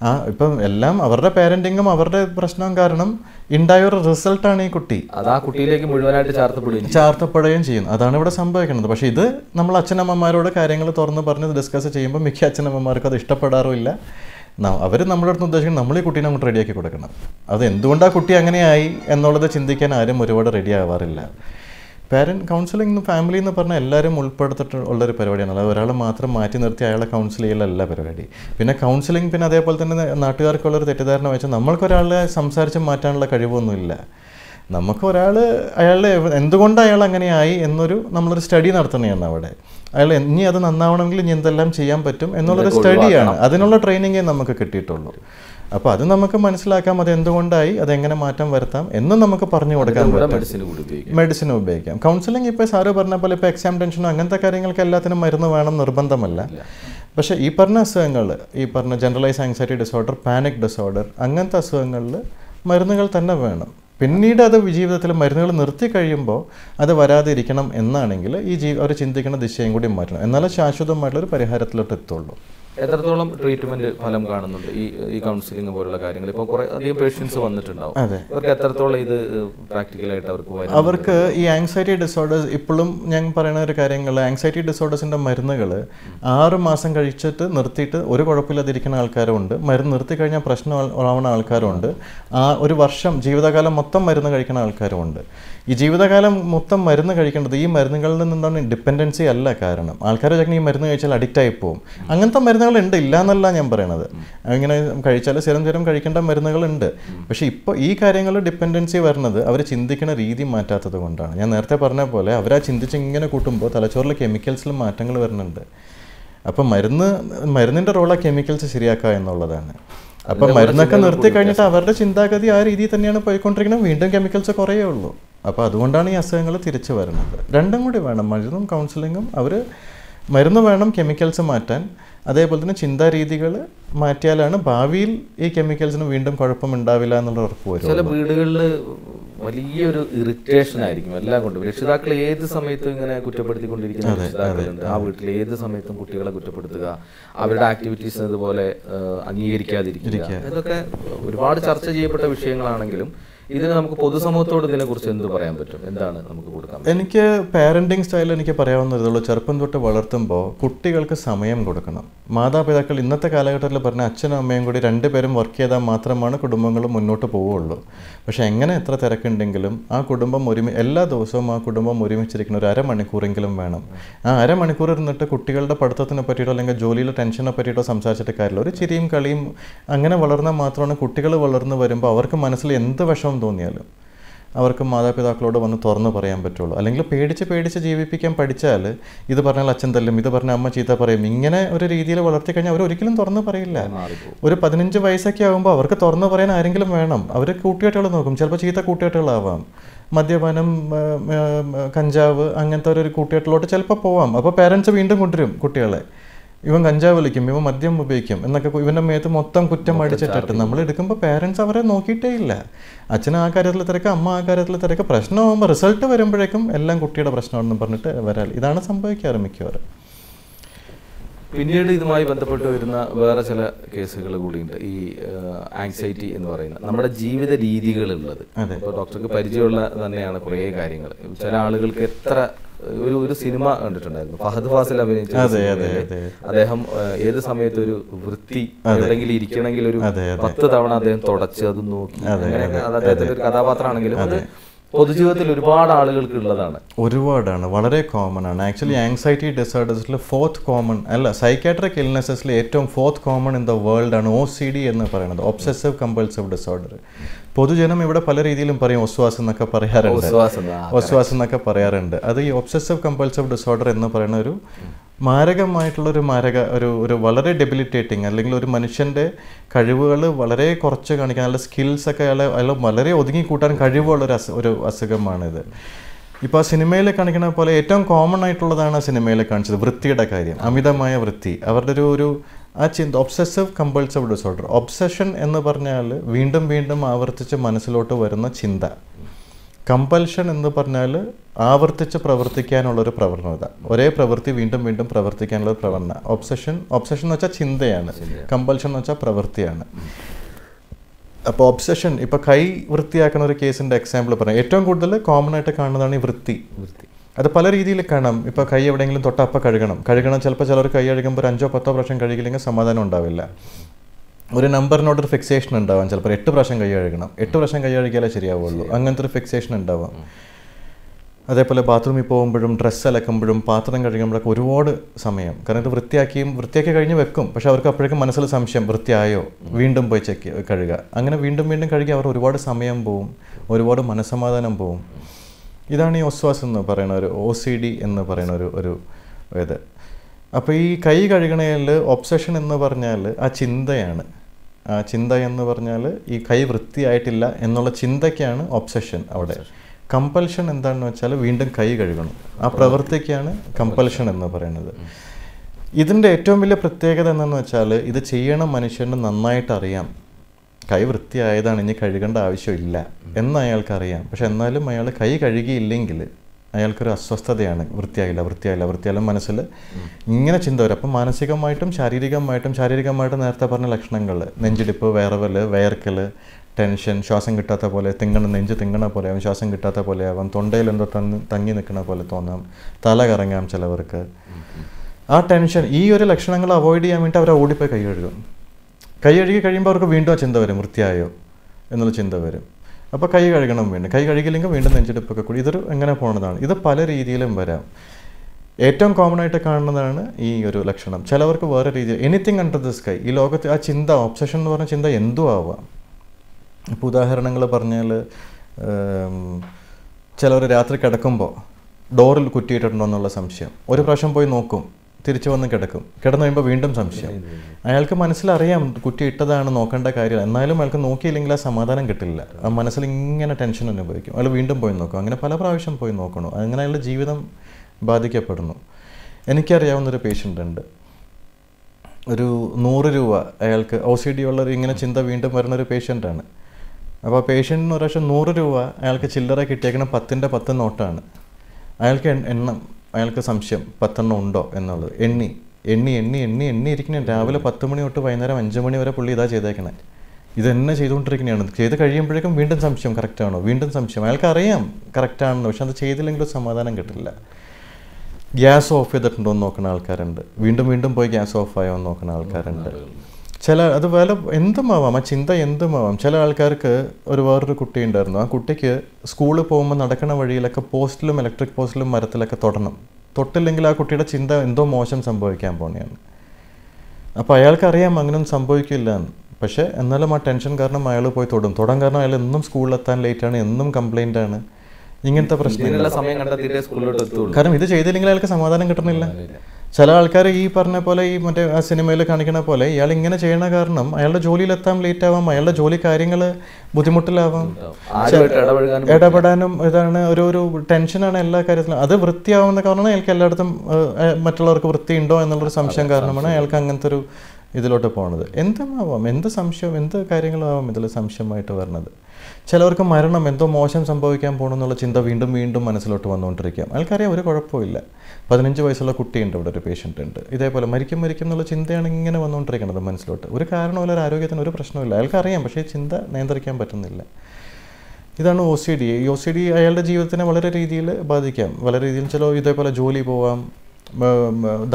ആ ഇപ്പം എല്ലാം അവരുടെ പാരന്റിങ്ങും അവരുടെ പ്രശ്നവും കാരണം ഉണ്ടായ ഒരു റിസൾട്ടാണ് ഈ കുട്ടി. അത് ആ കുട്ടിയിലേക്ക് മുഴുവനായിട്ട് ചേർത്തപ്പെടുകയും ചെയ്യും. ചാർത്തപ്പെടുകയും ചെയ്യും അതാണ് ഇവിടെ സംഭവിക്കുന്നത്. പക്ഷേ ഇത് നമ്മൾ അച്ഛനമ്മമാരോട് കാര്യങ്ങൾ തുറന്ന് പറഞ്ഞ് ഡിസ്കസ് ചെയ്യുമ്പോൾ മിക്ക അച്ഛനമ്മമാർക്കും അത് ഇഷ്ടപ്പെടാറുമില്ല. അവർ നമ്മുടെ അടുത്ത് ഉദ്ദേശിക്കുന്നത് നമ്മൾ ഈ കുട്ടീനെ അങ്ങോട്ട് റെഡിയാക്കി കൊടുക്കണം. അത് എന്തുകൊണ്ടാണ് ആ കുട്ടി അങ്ങനെയായി എന്നുള്ളത് ചിന്തിക്കാൻ ആരും ഒരുപാട് റെഡി ആവാറില്ല. പാരന്റ് കൗൺസിലിംഗ് ഫാമിലി എന്ന് പറഞ്ഞാൽ എല്ലാവരും ഉൾപ്പെടുത്തിട്ടുള്ള ഒരു പരിപാടിയാണ്. അല്ലാതെ ഒരാളെ മാത്രം മാറ്റി നിർത്തി അയാളെ കൗൺസിൽ ചെയ്യലല്ല പരിപാടി. പിന്നെ കൗൺസിലിംഗ് പിന്നെ അതേപോലെ തന്നെ നാട്ടുകാർക്കുള്ളൊരു തെറ്റിദ്ധാരണ വെച്ചാൽ നമ്മൾക്കൊരാളെ സംസാരിച്ച് മാറ്റാനുള്ള കഴിവൊന്നുമില്ല. നമുക്ക് ഒരാൾ അയാളുടെ എന്തുകൊണ്ട് അയാൾ അങ്ങനെയായി എന്നൊരു നമ്മളൊരു സ്റ്റഡി നടത്തുന്നതാണ് അവിടെ. അയാൾ ഇനി അത് നന്നാവണമെങ്കിൽ ഇനി എന്തെല്ലാം ചെയ്യാൻ പറ്റും എന്നുള്ളൊരു സ്റ്റഡിയാണ് അതിനുള്ള ട്രെയിനിങ്ങേ നമുക്ക് കിട്ടിയിട്ടുള്ളൂ. അപ്പോൾ അത് നമുക്ക് മനസ്സിലാക്കാം അത് എന്തുകൊണ്ടായി അതെങ്ങനെ മാറ്റം വരുത്താം എന്നും നമുക്ക് പറഞ്ഞു കൊടുക്കാൻ പറ്റും. മെഡിസിൻ ഉപയോഗിക്കാം. കൗൺസിലിംഗ് ഇപ്പോൾ സാറ് പറഞ്ഞ പോലെ ഇപ്പോൾ എക്സാം ടെൻഷനോ അങ്ങനത്തെ കാര്യങ്ങൾക്ക് എല്ലാത്തിനും മരുന്ന് വേണം നിർബന്ധമല്ല. പക്ഷേ ഈ പറഞ്ഞ അസുഖങ്ങൾ ഈ പറഞ്ഞ generalise anxiety disorder panic disorder അങ്ങനത്തെ അസുഖങ്ങളിൽ മരുന്നുകൾ തന്നെ വേണം. പിന്നീട് അത് ജീവിതത്തിൽ മരുന്നുകൾ നിർത്തി കഴിയുമ്പോൾ അത് വരാതിരിക്കണം എന്നാണെങ്കിൽ ഈ ജീ അവർ ചിന്തിക്കുന്ന ദിശയും കൂടി മാറ്റണം. എന്നാലേ ശാശ്വതമായിട്ടുള്ള ഒരു പരിഹാരത്തിലോട്ട് എത്തുള്ളൂ. എത്രത്തോളം ട്രീറ്റ്മെന്റ് ഫലം കാണുന്നുണ്ട് ഈ ഈ കൗൺസിലിംഗ് പോലുള്ള കാര്യങ്ങൾ? ഇപ്പോൾ കുറെ അധികം പേഷ്യൻസ് വന്നിട്ടുണ്ടാവും. അവർക്ക് എത്രത്തോളം ഇത് പ്രാക്ടിക്കലായിട്ട് അവർക്ക് അവർക്ക് ഈ ആങ്സൈറ്റി ഡിസോർഡേഴ്സ് ഇപ്പോഴും ഞാൻ പറയുന്ന ഒരു കാര്യങ്ങൾ ആങ്സൈറ്റി ഡിസോർഡേഴ്സിന്റെ മരുന്നുകൾ ആറ് മാസം കഴിച്ചിട്ട് നിർത്തിയിട്ട് ഒരു കുഴപ്പമില്ലാതിരിക്കുന്ന ആൾക്കാരുണ്ട്. മരുന്ന് നിർത്തി കഴിഞ്ഞാൽ പ്രശ്നം ആവുന്ന ആൾക്കാരുണ്ട്. ആ ഒരു വർഷം ജീവിതകാലം മൊത്തം മരുന്ന് കഴിക്കുന്ന ആൾക്കാരുമുണ്ട്. ഈ ജീവിതകാലം മൊത്തം മരുന്ന് കഴിക്കേണ്ടത് ഈ മരുന്നുകളിൽ നിന്നാണ് ഡിപ്പെൻഡൻസി അല്ല കാരണം. ആൾക്കാർ ഈ മരുന്ന് കഴിച്ചാൽ അഡിക്റ്റ് ആയി പോകും അങ്ങനത്തെ മരുന്നുകളുണ്ട് ഇല്ല എന്നല്ല ഞാൻ പറയണത്. ഇങ്ങനെ കഴിച്ചാൽ സ്ഥിരം സ്ഥിരം കഴിക്കേണ്ട മരുന്നുകളുണ്ട്. പക്ഷേ ഇപ്പോൾ ഈ കാര്യങ്ങൾ ഡിപ്പെൻഡൻസി വരുന്നത് അവർ ചിന്തിക്കുന്ന രീതി മാറ്റാത്തത് കൊണ്ടാണ്. ഞാൻ നേരത്തെ പറഞ്ഞ പോലെ അവരാ ചിന്തിച്ച് ഇങ്ങനെ കൂട്ടുമ്പോൾ തലച്ചോറിലെ കെമിക്കൽസിൽ മാറ്റങ്ങൾ വരുന്നുണ്ട്. അപ്പം മരുന്ന് മരുന്നിന്റെ റോൾ ആ കെമിക്കൽസ് ശരിയാക്കുക എന്നുള്ളതാണ്. അപ്പം മരുന്നൊക്കെ നിർത്തി കഴിഞ്ഞിട്ട് അവരുടെ ചിന്താഗതി ആ രീതിയിൽ തന്നെയാണ് പോയിക്കൊണ്ടിരിക്കുന്നത്. വീണ്ടും കെമിക്കൽസ് കുറയേ ഉള്ളൂ. അപ്പോൾ അതുകൊണ്ടാണ് ഈ അസുഖങ്ങൾ തിരിച്ചു വരുന്നത് രണ്ടും കൂടി വേണം. മരുന്നും കൗൺസിലിങ്ങും അവർ മരുന്ന് വേണം കെമിക്കൽസ് മാറ്റാൻ. അതേപോലെ തന്നെ ചിന്താരീതികൾ മാറ്റിയാലാണ് ഭാവിയിൽ ഈ കെമിക്കൽസിന് വീണ്ടും കുഴപ്പമുണ്ടാവില്ല എന്നുള്ള ഉറപ്പ് വരും ചില വീടുകളിൽ വലിയൊരു ഇറിറ്റേഷൻ ആയിരിക്കും എല്ലാം കൊണ്ടും. രക്ഷിതാക്കൾ ഏത് സമയത്തും ഇങ്ങനെ കുറ്റപ്പെടുത്തിക്കൊണ്ടിരിക്കുന്ന രക്ഷിതാക്കളുണ്ട്. ആ വീട്ടിൽ ഏത് സമയത്തും കുട്ടികളെ കുറ്റപ്പെടുത്തുക അവരുടെ ആക്ടിവിറ്റീസ് ഇതുപോലെ അംഗീകരിക്കാതിരിക്കുക. ഇതൊക്കെ ഒരുപാട് ചർച്ച ചെയ്യപ്പെട്ട വിഷയങ്ങളാണെങ്കിലും ഇതിന് നമുക്ക് പൊതുസമൂഹത്തോട് ഇതിനെക്കുറിച്ച് എന്ത് പറയാൻ പറ്റും? എന്താണ് നമുക്ക് കൊടുക്കാൻ? എനിക്ക് പാരന്റിങ് സ്റ്റൈൽ എനിക്ക് പറയാവുന്നതുള്ളൂ ചെറുപ്പം തൊട്ട് വളർത്തുമ്പോൾ കുട്ടികൾക്ക് സമയം കൊടുക്കണം. മാതാപിതാക്കൾ ഇന്നത്തെ കാലഘട്ടത്തിൽ പറഞ്ഞ അച്ഛനും അമ്മയും കൂടി രണ്ടുപേരും വർക്ക് ചെയ്താൽ മാത്രമാണ് കുടുംബങ്ങൾ മുന്നോട്ട് പോവുള്ളൂ. പക്ഷേ എങ്ങനെ എത്ര തിരക്കുണ്ടെങ്കിലും ആ കുടുംബം ഒരുമി എല്ലാ ദിവസവും ആ കുടുംബം ഒരുമിച്ചിരിക്കുന്ന ഒരു അരമണിക്കൂറെങ്കിലും വേണം. ആ അരമണിക്കൂർ ഇരുന്നിട്ട് കുട്ടികളുടെ പഠിത്തത്തിനെ പറ്റിയിട്ടോ അല്ലെങ്കിൽ ജോലിയിലെ ടെൻഷനെ പറ്റിയിട്ടോ സംസാരിച്ചിട്ട് കാര്യമില്ല. ഒരു ചിരിയും കളിയും അങ്ങനെ വളർന്നാൽ മാത്രമാണ് കുട്ടികൾ വളർന്നു വരുമ്പോൾ അവർക്ക് മനസ്സിൽ എന്ത് വിഷമം തോന്നിയാലും അവർക്ക് മാതാപിതാക്കളോട് വന്ന് തുറന്ന് പറയാൻ പറ്റുള്ളൂ. അല്ലെങ്കിൽ പേടിച്ച് പേടിച്ച് ജീവിപ്പിക്കാൻ പഠിച്ചാൽ ഇത് പറഞ്ഞാൽ അച്ഛൻ തല്ലും ഇത് പറഞ്ഞാൽ അമ്മ ചീത്ത പറയും. ഇങ്ങനെ ഒരു രീതിയിൽ വളർത്തി കഴിഞ്ഞാൽ അവർ ഒരിക്കലും തുറന്ന് പറയില്ല. ഒരു പതിനഞ്ച് വയസ്സൊക്കെ ആകുമ്പോൾ അവർക്ക് തുറന്ന് പറയാൻ ആരെങ്കിലും വേണം. അവർ കൂട്ടുകെട്ടുകൾ നോക്കും. ചിലപ്പോൾ ചീത്ത കൂട്ടുകെട്ടുകളാവാം. മദ്യപാനം കഞ്ചാവ് അങ്ങനത്തെ ഒരു കൂട്ടുകെട്ടിലോട്ട് ചിലപ്പോൾ പോവാം. അപ്പോൾ പേരൻസ് വീണ്ടും കൊണ്ടുവരും കുട്ടികളെ. ഇവൻ കഞ്ചാവ് വലിക്കും ഇവൻ മദ്യം ഉപയോഗിക്കും എന്നൊക്കെ ഇവന്റെ മേത്ത് മൊത്തം കുറ്റം അടിച്ചിട്ടിട്ട് നമ്മൾ എടുക്കുമ്പോൾ പേരൻസ് അവരെ നോക്കിയിട്ടേ ഇല്ല. അച്ഛൻ ആ കാര്യത്തിൽ തിരക്ക് അമ്മ ആ കാര്യത്തിൽ തിരക്ക്. പ്രശ്നമാകുമ്പോൾ റിസൾട്ട് വരുമ്പോഴേക്കും എല്ലാം കുട്ടിയുടെ പ്രശ്നമാണെന്ന് പറഞ്ഞിട്ട് വരാൽ ഇതാണ് സംഭവിക്കാറ് മിക്കവാറും. പിന്നീട് ഇതുമായി ബന്ധപ്പെട്ട് വരുന്ന വേറെ ചില കേസുകൾ കൂടിയുണ്ട്. ഈ ആങ്സൈറ്റി എന്ന് പറയുന്ന നമ്മുടെ ജീവിത രീതികളുള്ളത്. ഇപ്പോൾ ഡോക്ടർക്ക് പരിചയമുള്ള തന്നെയാണ് കുറേ കാര്യങ്ങൾ ചില ആളുകൾക്ക് എത്ര ഒരു ഒരു സിനിമ കണ്ടിട്ടുണ്ടായിരുന്നു. ഫഹദ് ഫാസിൽ അഭിനയിച്ച അദ്ദേഹം ഏത് സമയത്ത് ഒരു വൃത്തി അല്ലെങ്കിൽ ഇരിക്കണമെങ്കിൽ ഒരു പത്ത് തവണ അദ്ദേഹം തുടച്ച് അത് നോക്കി. അങ്ങനെയൊക്കെ അത് അദ്ദേഹത്തിന്റെ ഒരു കഥാപാത്രമാണെങ്കിലും അത് പൊതുജീവിതത്തിൽ ഒരുപാട് ആളുകൾക്ക് ഉള്ളതാണ് ഒരുപാടാണ്. വളരെ കോമൺ ആണ്. ആക്ച്വലി ആങ്സൈറ്റി ഡിസോർഡേഴ്സിൽ ഫോർത്ത് കോമൺ അല്ല സൈക്കാട്രിക് ഇൽനെസസിൽ ഏറ്റവും fourth common in the world ആണ് ഒ സി ഡി എന്ന് പറയുന്നത്. ഒബ്സസീവ് കമ്പൾസീവ് ഡിസോർഡർ പൊതുജനം ഇവിടെ പല രീതിയിലും പറയും ഒസ്വാസ് എന്നൊക്കെ പറയാറുണ്ട്. ഒസ്വാസം എന്നൊക്കെ പറയാറുണ്ട്. അത് ഈ ഒബ്സസീവ് കമ്പൾസീവ് ഡിസോർഡർ എന്ന് പറയുന്ന ഒരു മാരകമായിട്ടുള്ള ഒരു മാരക ഒരു ഒരു വളരെ ഡെബിലിറ്റേറ്റിംഗ് അല്ലെങ്കിൽ ഒരു മനുഷ്യന്റെ കഴിവുകൾ വളരെ കുറച്ച് കാണിക്കാൻ അയാളുടെ സ്കിൽസ് ഒക്കെ അയാളെ അയാൾ വളരെ ഒതുങ്ങി കൂട്ടാൻ കഴിവുള്ള ഒരു അസു ഒരു അസുഖമാണിത്. ഇപ്പോൾ ആ സിനിമയിൽ കാണിക്കുന്ന പോലെ ഏറ്റവും കോമൺ ആയിട്ടുള്ളതാണ് ആ സിനിമയിൽ കാണിച്ചത് വൃത്തിയുടെ കാര്യം അമിതമായ വൃത്തി. അവരുടെ ഒരു ഒരു ആ ചിന്ത ഒബ്സസീവ് കമ്പൾസീവ് ഡിസോർഡർ ഒബ്സഷൻ എന്ന് പറഞ്ഞാൽ വീണ്ടും വീണ്ടും ആവർത്തിച്ച് മനസ്സിലോട്ട് വരുന്ന ചിന്ത. കമ്പൽഷൻ എന്ന് പറഞ്ഞാൽ ആവർത്തിച്ച് പ്രവർത്തിക്കാനുള്ള ഒരു പ്രവണത. ഒരേ പ്രവൃത്തി വീണ്ടും വീണ്ടും പ്രവർത്തിക്കാനുള്ള ഒരു പ്രവണത. ഒബ്സഷൻ ഒബ്സഷൻ എന്ന് വെച്ചാൽ ചിന്തയാണ്. കമ്പൽഷൻ എന്ന് വെച്ചാൽ പ്രവൃത്തിയാണ്. അപ്പോൾ ഒബ്സഷൻ ഇപ്പോൾ കൈ വൃത്തിയാക്കുന്ന ഒരു കേസിന്റെ എക്സാമ്പിൾ പറയാം. ഏറ്റവും കൂടുതൽ കോമൺ ആയിട്ട് കാണുന്നതാണ് ഈ വൃത്തി. വൃത്തി. അത് പല രീതിയിൽ കാണാം. ഇപ്പോൾ കൈ എവിടെയെങ്കിലും തൊട്ടപ്പം കഴുകണം. കഴുകണം ചിലപ്പോൾ ചിലർ കൈ കഴുകുമ്പോൾ ഒരു അഞ്ചോ പത്തോ പ്രാവശ്യം കഴുകില്ലെങ്കിൽ സമാധാനം ഉണ്ടാവില്ല. ഒരു നമ്പറിനോട് ഒരു ഫിക്സേഷൻ ഉണ്ടാവാം. ചിലപ്പോൾ എട്ട് പ്രാവശ്യം കൈ കഴുകണം. എട്ട് പ്രാവശ്യം കൈ കഴുകിയാലേ ശരിയാവുള്ളൂ. അങ്ങനത്തെ ഒരു ഫിക്സേഷൻ ഉണ്ടാവാം. അതേപോലെ ബാത്റൂമിൽ പോകുമ്പോഴും ഡ്രസ്സ് അലക്കുമ്പോഴും പാത്രം കഴുകുമ്പോഴൊക്കെ ഒരുപാട് സമയം. കാരണം ഇത് വൃത്തിയാക്കിയും വൃത്തിയാക്കി കഴിഞ്ഞ് വെക്കും. പക്ഷെ അവർക്ക് അപ്പോഴേക്കും മനസ്സിൽ സംശയം വൃത്തിയായോ? വീണ്ടും പോയി ചെക്ക് കഴുകുക. അങ്ങനെ വീണ്ടും വീണ്ടും കഴുകി അവർ ഒരുപാട് സമയം പോവും. ഒരുപാട് മനസ്സമാധാനം പോവും. ഇതാണ് ഈ ഒസ്വാസ് എന്ന് പറയുന്ന ഒരു ഒ സി ഡി എന്ന് പറയുന്ന ഒരു ഒരു ഇത്. അപ്പോൾ ഈ കൈ കഴുകണയിൽ ഒബ്സഷൻ എന്ന് പറഞ്ഞാൽ ആ ചിന്തയാണ്. ചിന്ത എന്ന് പറഞ്ഞാൽ ഈ കൈ വൃത്തിയായിട്ടില്ല എന്നുള്ള ചിന്തയ്ക്കാണ് ഒബ്സഷൻ അവിടെ. കമ്പൽഷൻ എന്താണെന്ന് വെച്ചാൽ വീണ്ടും കൈ കഴുകണം. ആ പ്രവൃത്തിക്കാണ് കമ്പൽഷൻ എന്ന് പറയുന്നത്. ഇതിന്റെ ഏറ്റവും വലിയ പ്രത്യേകത എന്തെന്ന് വെച്ചാൽ ഇത് ചെയ്യണം മനുഷ്യന് നന്നായിട്ട് അറിയാം. കൈ വൃത്തിയായതാണ് ഇനി കഴുകേണ്ട ആവശ്യമില്ല. എന്ന് അയാൾക്കറിയാം പക്ഷെ എന്നാലും അയാൾ കൈ കഴുകിയില്ലെങ്കിൽ അയാൾക്കൊരു അസ്വസ്ഥതയാണ്. വൃത്തിയായില്ല വൃത്തിയായില്ല വൃത്തിയായാലും മനസ്സിൽ ഇങ്ങനെ ചിന്ത വരും. അപ്പം മാനസികമായിട്ടും ശാരീരികമായിട്ടും ശാരീരികമായിട്ടും നേരത്തെ പറഞ്ഞ ലക്ഷണങ്ങൾ നെഞ്ചിടിപ്പ് വേറവൽ വയർക്കൽ ടെൻഷൻ ശ്വാസം കിട്ടാത്ത പോലെ തിങ്ങണ നെഞ്ച് തിങ്ങണ പോലെ ആവും ശ്വാസം കിട്ടാത്ത പോലെ ആവാം തൊണ്ടയിൽ എന്തോ തങ്ങി നിൽക്കണ പോലെ തോന്നാം തല കറങ്ങാം ചിലവർക്ക്. ആ ടെൻഷൻ ഈ ഒരു ലക്ഷണങ്ങൾ അവോയ്ഡ് ചെയ്യാൻ വേണ്ടി അവർ ഓടിപ്പോയി കൈ കഴുകും. കൈ കഴുകി കഴിയുമ്പോൾ അവർക്ക് വീണ്ടും ആ ചിന്ത വരും വൃത്തിയായോ എന്നുള്ള ചിന്ത വരും. അപ്പോൾ കൈ കഴുകണം വീണ്ടും. കൈ കഴുകില്ലെങ്കിൽ വീണ്ടും നെഞ്ചെടുപ്പൊക്കെ കൂടി. ഇതൊരു എങ്ങനെ പോണതാണ്. ഇത് പല രീതിയിലും വരാം. ഏറ്റവും കോമൺ ആയിട്ട് കാണുന്നതാണ് ഈ ഒരു ലക്ഷണം. ചിലവർക്ക് വേറെ രീതിയിൽ എനിത്തിങ് അണ്ടർ ദ സ്കൈ ഈ ലോകത്ത് ആ ചിന്ത ഒബ്സഷൻ എന്ന് പറഞ്ഞ ചിന്ത എന്തും ആവാം. ഇപ്പോൾ ഉദാഹരണങ്ങൾ പറഞ്ഞാൽ ചിലവർ രാത്രി കിടക്കുമ്പോൾ ഡോറിൽ കുറ്റിയിട്ടുണ്ടോ എന്നുള്ള സംശയം. ഒരു പ്രാവശ്യം പോയി നോക്കും. തിരിച്ചു വന്ന് കിടക്കും. കിടന്നു കഴിയുമ്പോൾ വീണ്ടും സംശയം. അയാൾക്ക് മനസ്സിലറിയാം കുറ്റി ഇട്ടതാണ് നോക്കേണ്ട കാര്യം എന്നാലും അയാൾക്ക് നോക്കിയില്ലെങ്കിൽ ആ സമാധാനം കിട്ടില്ല. ആ മനസ്സിൽ ഇങ്ങനെ ടെൻഷൻ അനുഭവിക്കും. അയാൾ വീണ്ടും പോയി നോക്കും. അങ്ങനെ പല പ്രാവശ്യം പോയി നോക്കണം. അങ്ങനെ അയാളുടെ ജീവിതം ബാധിക്കപ്പെടുന്നു. എനിക്കറിയാവുന്നൊരു പേഷ്യന്റ് ഉണ്ട് ഒരു നൂറ് രൂപ അയാൾക്ക് ഒ സി ഡി ഉള്ളൊരു ഇങ്ങനെ ചിന്ത വീണ്ടും വരുന്ന ഒരു പേഷ്യന്റാണ്. അപ്പോൾ ആ പേഷ്യന്റിന് ഒരു പ്രാവശ്യം നൂറ് രൂപ അയാൾക്ക് ചില്ലറ കിട്ടിയേക്കണം പത്തിന്റെ പത്ത് നോട്ടാണ്. അയാൾക്ക് എണ്ണം അയാൾക്ക് സംശയം പത്തെണ്ണം ഉണ്ടോ എന്നുള്ളത്. എണ്ണി എണ്ണി എണ്ണി എണ്ണി എണ്ണി ഇരിക്കണേ. രാവിലെ പത്ത് മണി തൊട്ട് വൈകുന്നേരം അഞ്ച് മണി വരെ പുള്ളി ഇതാ ചെയ്തേക്കണേ. ഇത് തന്നെ ചെയ്തുകൊണ്ടിരിക്കുന്നതാണ് ചെയ്ത് കഴിയുമ്പോഴേക്കും വീണ്ടും സംശയം കറക്റ്റാണോ വീണ്ടും സംശയം. അയാൾക്ക് അറിയാം കറക്റ്റാണെന്ന് പക്ഷെ അത് ചെയ്തില്ലെങ്കിലും സമാധാനം കിട്ടില്ല. ഗ്യാസ് ഓഫ് ചെയ്തിട്ടുണ്ടോ എന്ന് നോക്കുന്ന ആൾക്കാരുണ്ട്. വീണ്ടും വീണ്ടും പോയി ഗ്യാസ് ഓഫ് ആയോ എന്ന് നോക്കുന്ന ആൾക്കാരുണ്ട്. ചില അത് വില എന്തുമാവാം ആ ചിന്ത എന്തുമാവാം. ചില ആൾക്കാർക്ക് ഒരു വേറൊരു കുട്ടി ഉണ്ടായിരുന്നു. ആ കുട്ടിക്ക് സ്കൂളിൽ പോകുമ്പോൾ നടക്കുന്ന വഴിയിലൊക്കെ പോസ്റ്റിലും ഇലക്ട്രിക് പോസ്റ്റിലും മരത്തിലൊക്കെ തൊടണം. തൊട്ടില്ലെങ്കിൽ ആ കുട്ടിയുടെ ചിന്ത എന്തോ മോശം സംഭവിക്കാൻ പോണെയാണ് അപ്പോൾ അയാൾക്കറിയാം അങ്ങനെയൊന്നും സംഭവിക്കില്ല എന്ന്. പക്ഷേ എന്നാലും ആ ടെൻഷൻ കാരണം അയാൾ പോയി തൊടും. തൊടാൻ കാരണം അയാൾ എന്നും സ്കൂളിലെത്താൻ ലേറ്റാണ് എന്നും കംപ്ലൈന്റ് ആണ്. ഇങ്ങനത്തെ പ്രശ്നം കാരണം ഇത് ചെയ്തില്ലെങ്കിൽ അയാൾക്ക് സമാധാനം കിട്ടണില്ല. ചില ആൾക്കാർ ഈ പറഞ്ഞ പോലെ ഈ മറ്റേ ആ സിനിമയിൽ കാണിക്കണ പോലെ ഇയാൾ ഇങ്ങനെ ചെയ്യണ കാരണം അയാളുടെ ജോലിയിലെത്താൻ ലേറ്റ് ആവാം അയാളുടെ ജോലി കാര്യങ്ങൾ ബുദ്ധിമുട്ടിലാവാം. ഇടപെടാനും ഇതാണ് ഒരു ഒരു ടെൻഷനാണ് എല്ലാ കാര്യത്തിലും. അത് വൃത്തിയാവുന്ന കാരണമാണ് അയാൾക്ക് എല്ലായിടത്തും മറ്റുള്ളവർക്ക് വൃത്തി ഉണ്ടോ വൃത്തിയുണ്ടോ എന്നുള്ളൊരു സംശയം കാരണമാണ് അയാൾക്ക് അങ്ങനത്തെ ഒരു ഇതിലോട്ട് പോണത്. എന്തുമാവാം? എന്ത് സംശയം? എന്ത് കാര്യങ്ങളാവാം ഇതിൽ സംശയമായിട്ട് വരുന്നത് ചിലവർക്ക് മരണം എന്തോ മോശം സംഭവിക്കാൻ പോകണമെന്നുള്ള ചിന്ത വീണ്ടും വീണ്ടും മനസ്സിലോട്ട് വന്നുകൊണ്ടിരിക്കാം. ആൾക്കാരെ ഒരു കുഴപ്പമില്ല പതിനഞ്ച് വയസ്സുള്ള കുട്ടിയുണ്ട് ഇവിടെ ഒരു പേഷ്യന്റ് ഉണ്ട്. ഇതേപോലെ മരിക്കും മരിക്കും എന്നുള്ള ചിന്തയാണ് ഇങ്ങനെ വന്നുകൊണ്ടിരിക്കുന്നത് മനസ്സിലോട്ട്. ഒരു കാരണമല്ല ഒരു ആരോഗ്യത്തിന് ഒരു പ്രശ്നമില്ല അയാൾക്കറിയാം പക്ഷേ ഈ ചിന്ത നിയന്ത്രിക്കാൻ പറ്റുന്നില്ല. ഇതാണ് ഒ സി ഡി ഈ ഒ സി ഡി അയാളുടെ ജീവിതത്തിനെ വളരെ രീതിയിൽ ബാധിക്കാം. വളരെ രീതിയിൽ ചില ഇതേപോലെ ജോലി പോവാം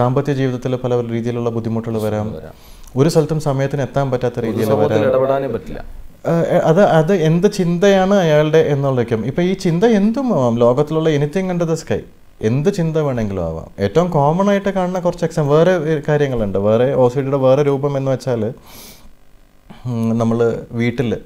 ദാമ്പത്യ ജീവിതത്തിൽ പല രീതിയിലുള്ള ബുദ്ധിമുട്ടുകൾ വരാം. ഒരു സ്ഥലത്തും സമയത്തിന് എത്താൻ പറ്റാത്ത രീതിയിൽ വരാം. ഇടപെടാനേ പറ്റില്ല. അത് അത് എന്ത് ചിന്തയാണ് അയാളുടെ എന്നുള്ളതൊക്കെ ഇപ്പം ഈ ചിന്ത എന്തും ആവാം. ലോകത്തിലുള്ള എനിത്തിങ് കണ്ട ദ സ്കൈ എന്ത് ചിന്ത വേണമെങ്കിലും ആവാം. ഏറ്റവും കോമൺ ആയിട്ട് കാണുന്ന കുറച്ച് എക്സാം വേറെ കാര്യങ്ങളുണ്ട്. വേറെ ഒ സി ഡിയുടെ വേറെ രൂപം എന്ന് വെച്ചാൽ നമ്മൾ വീട്ടിൽ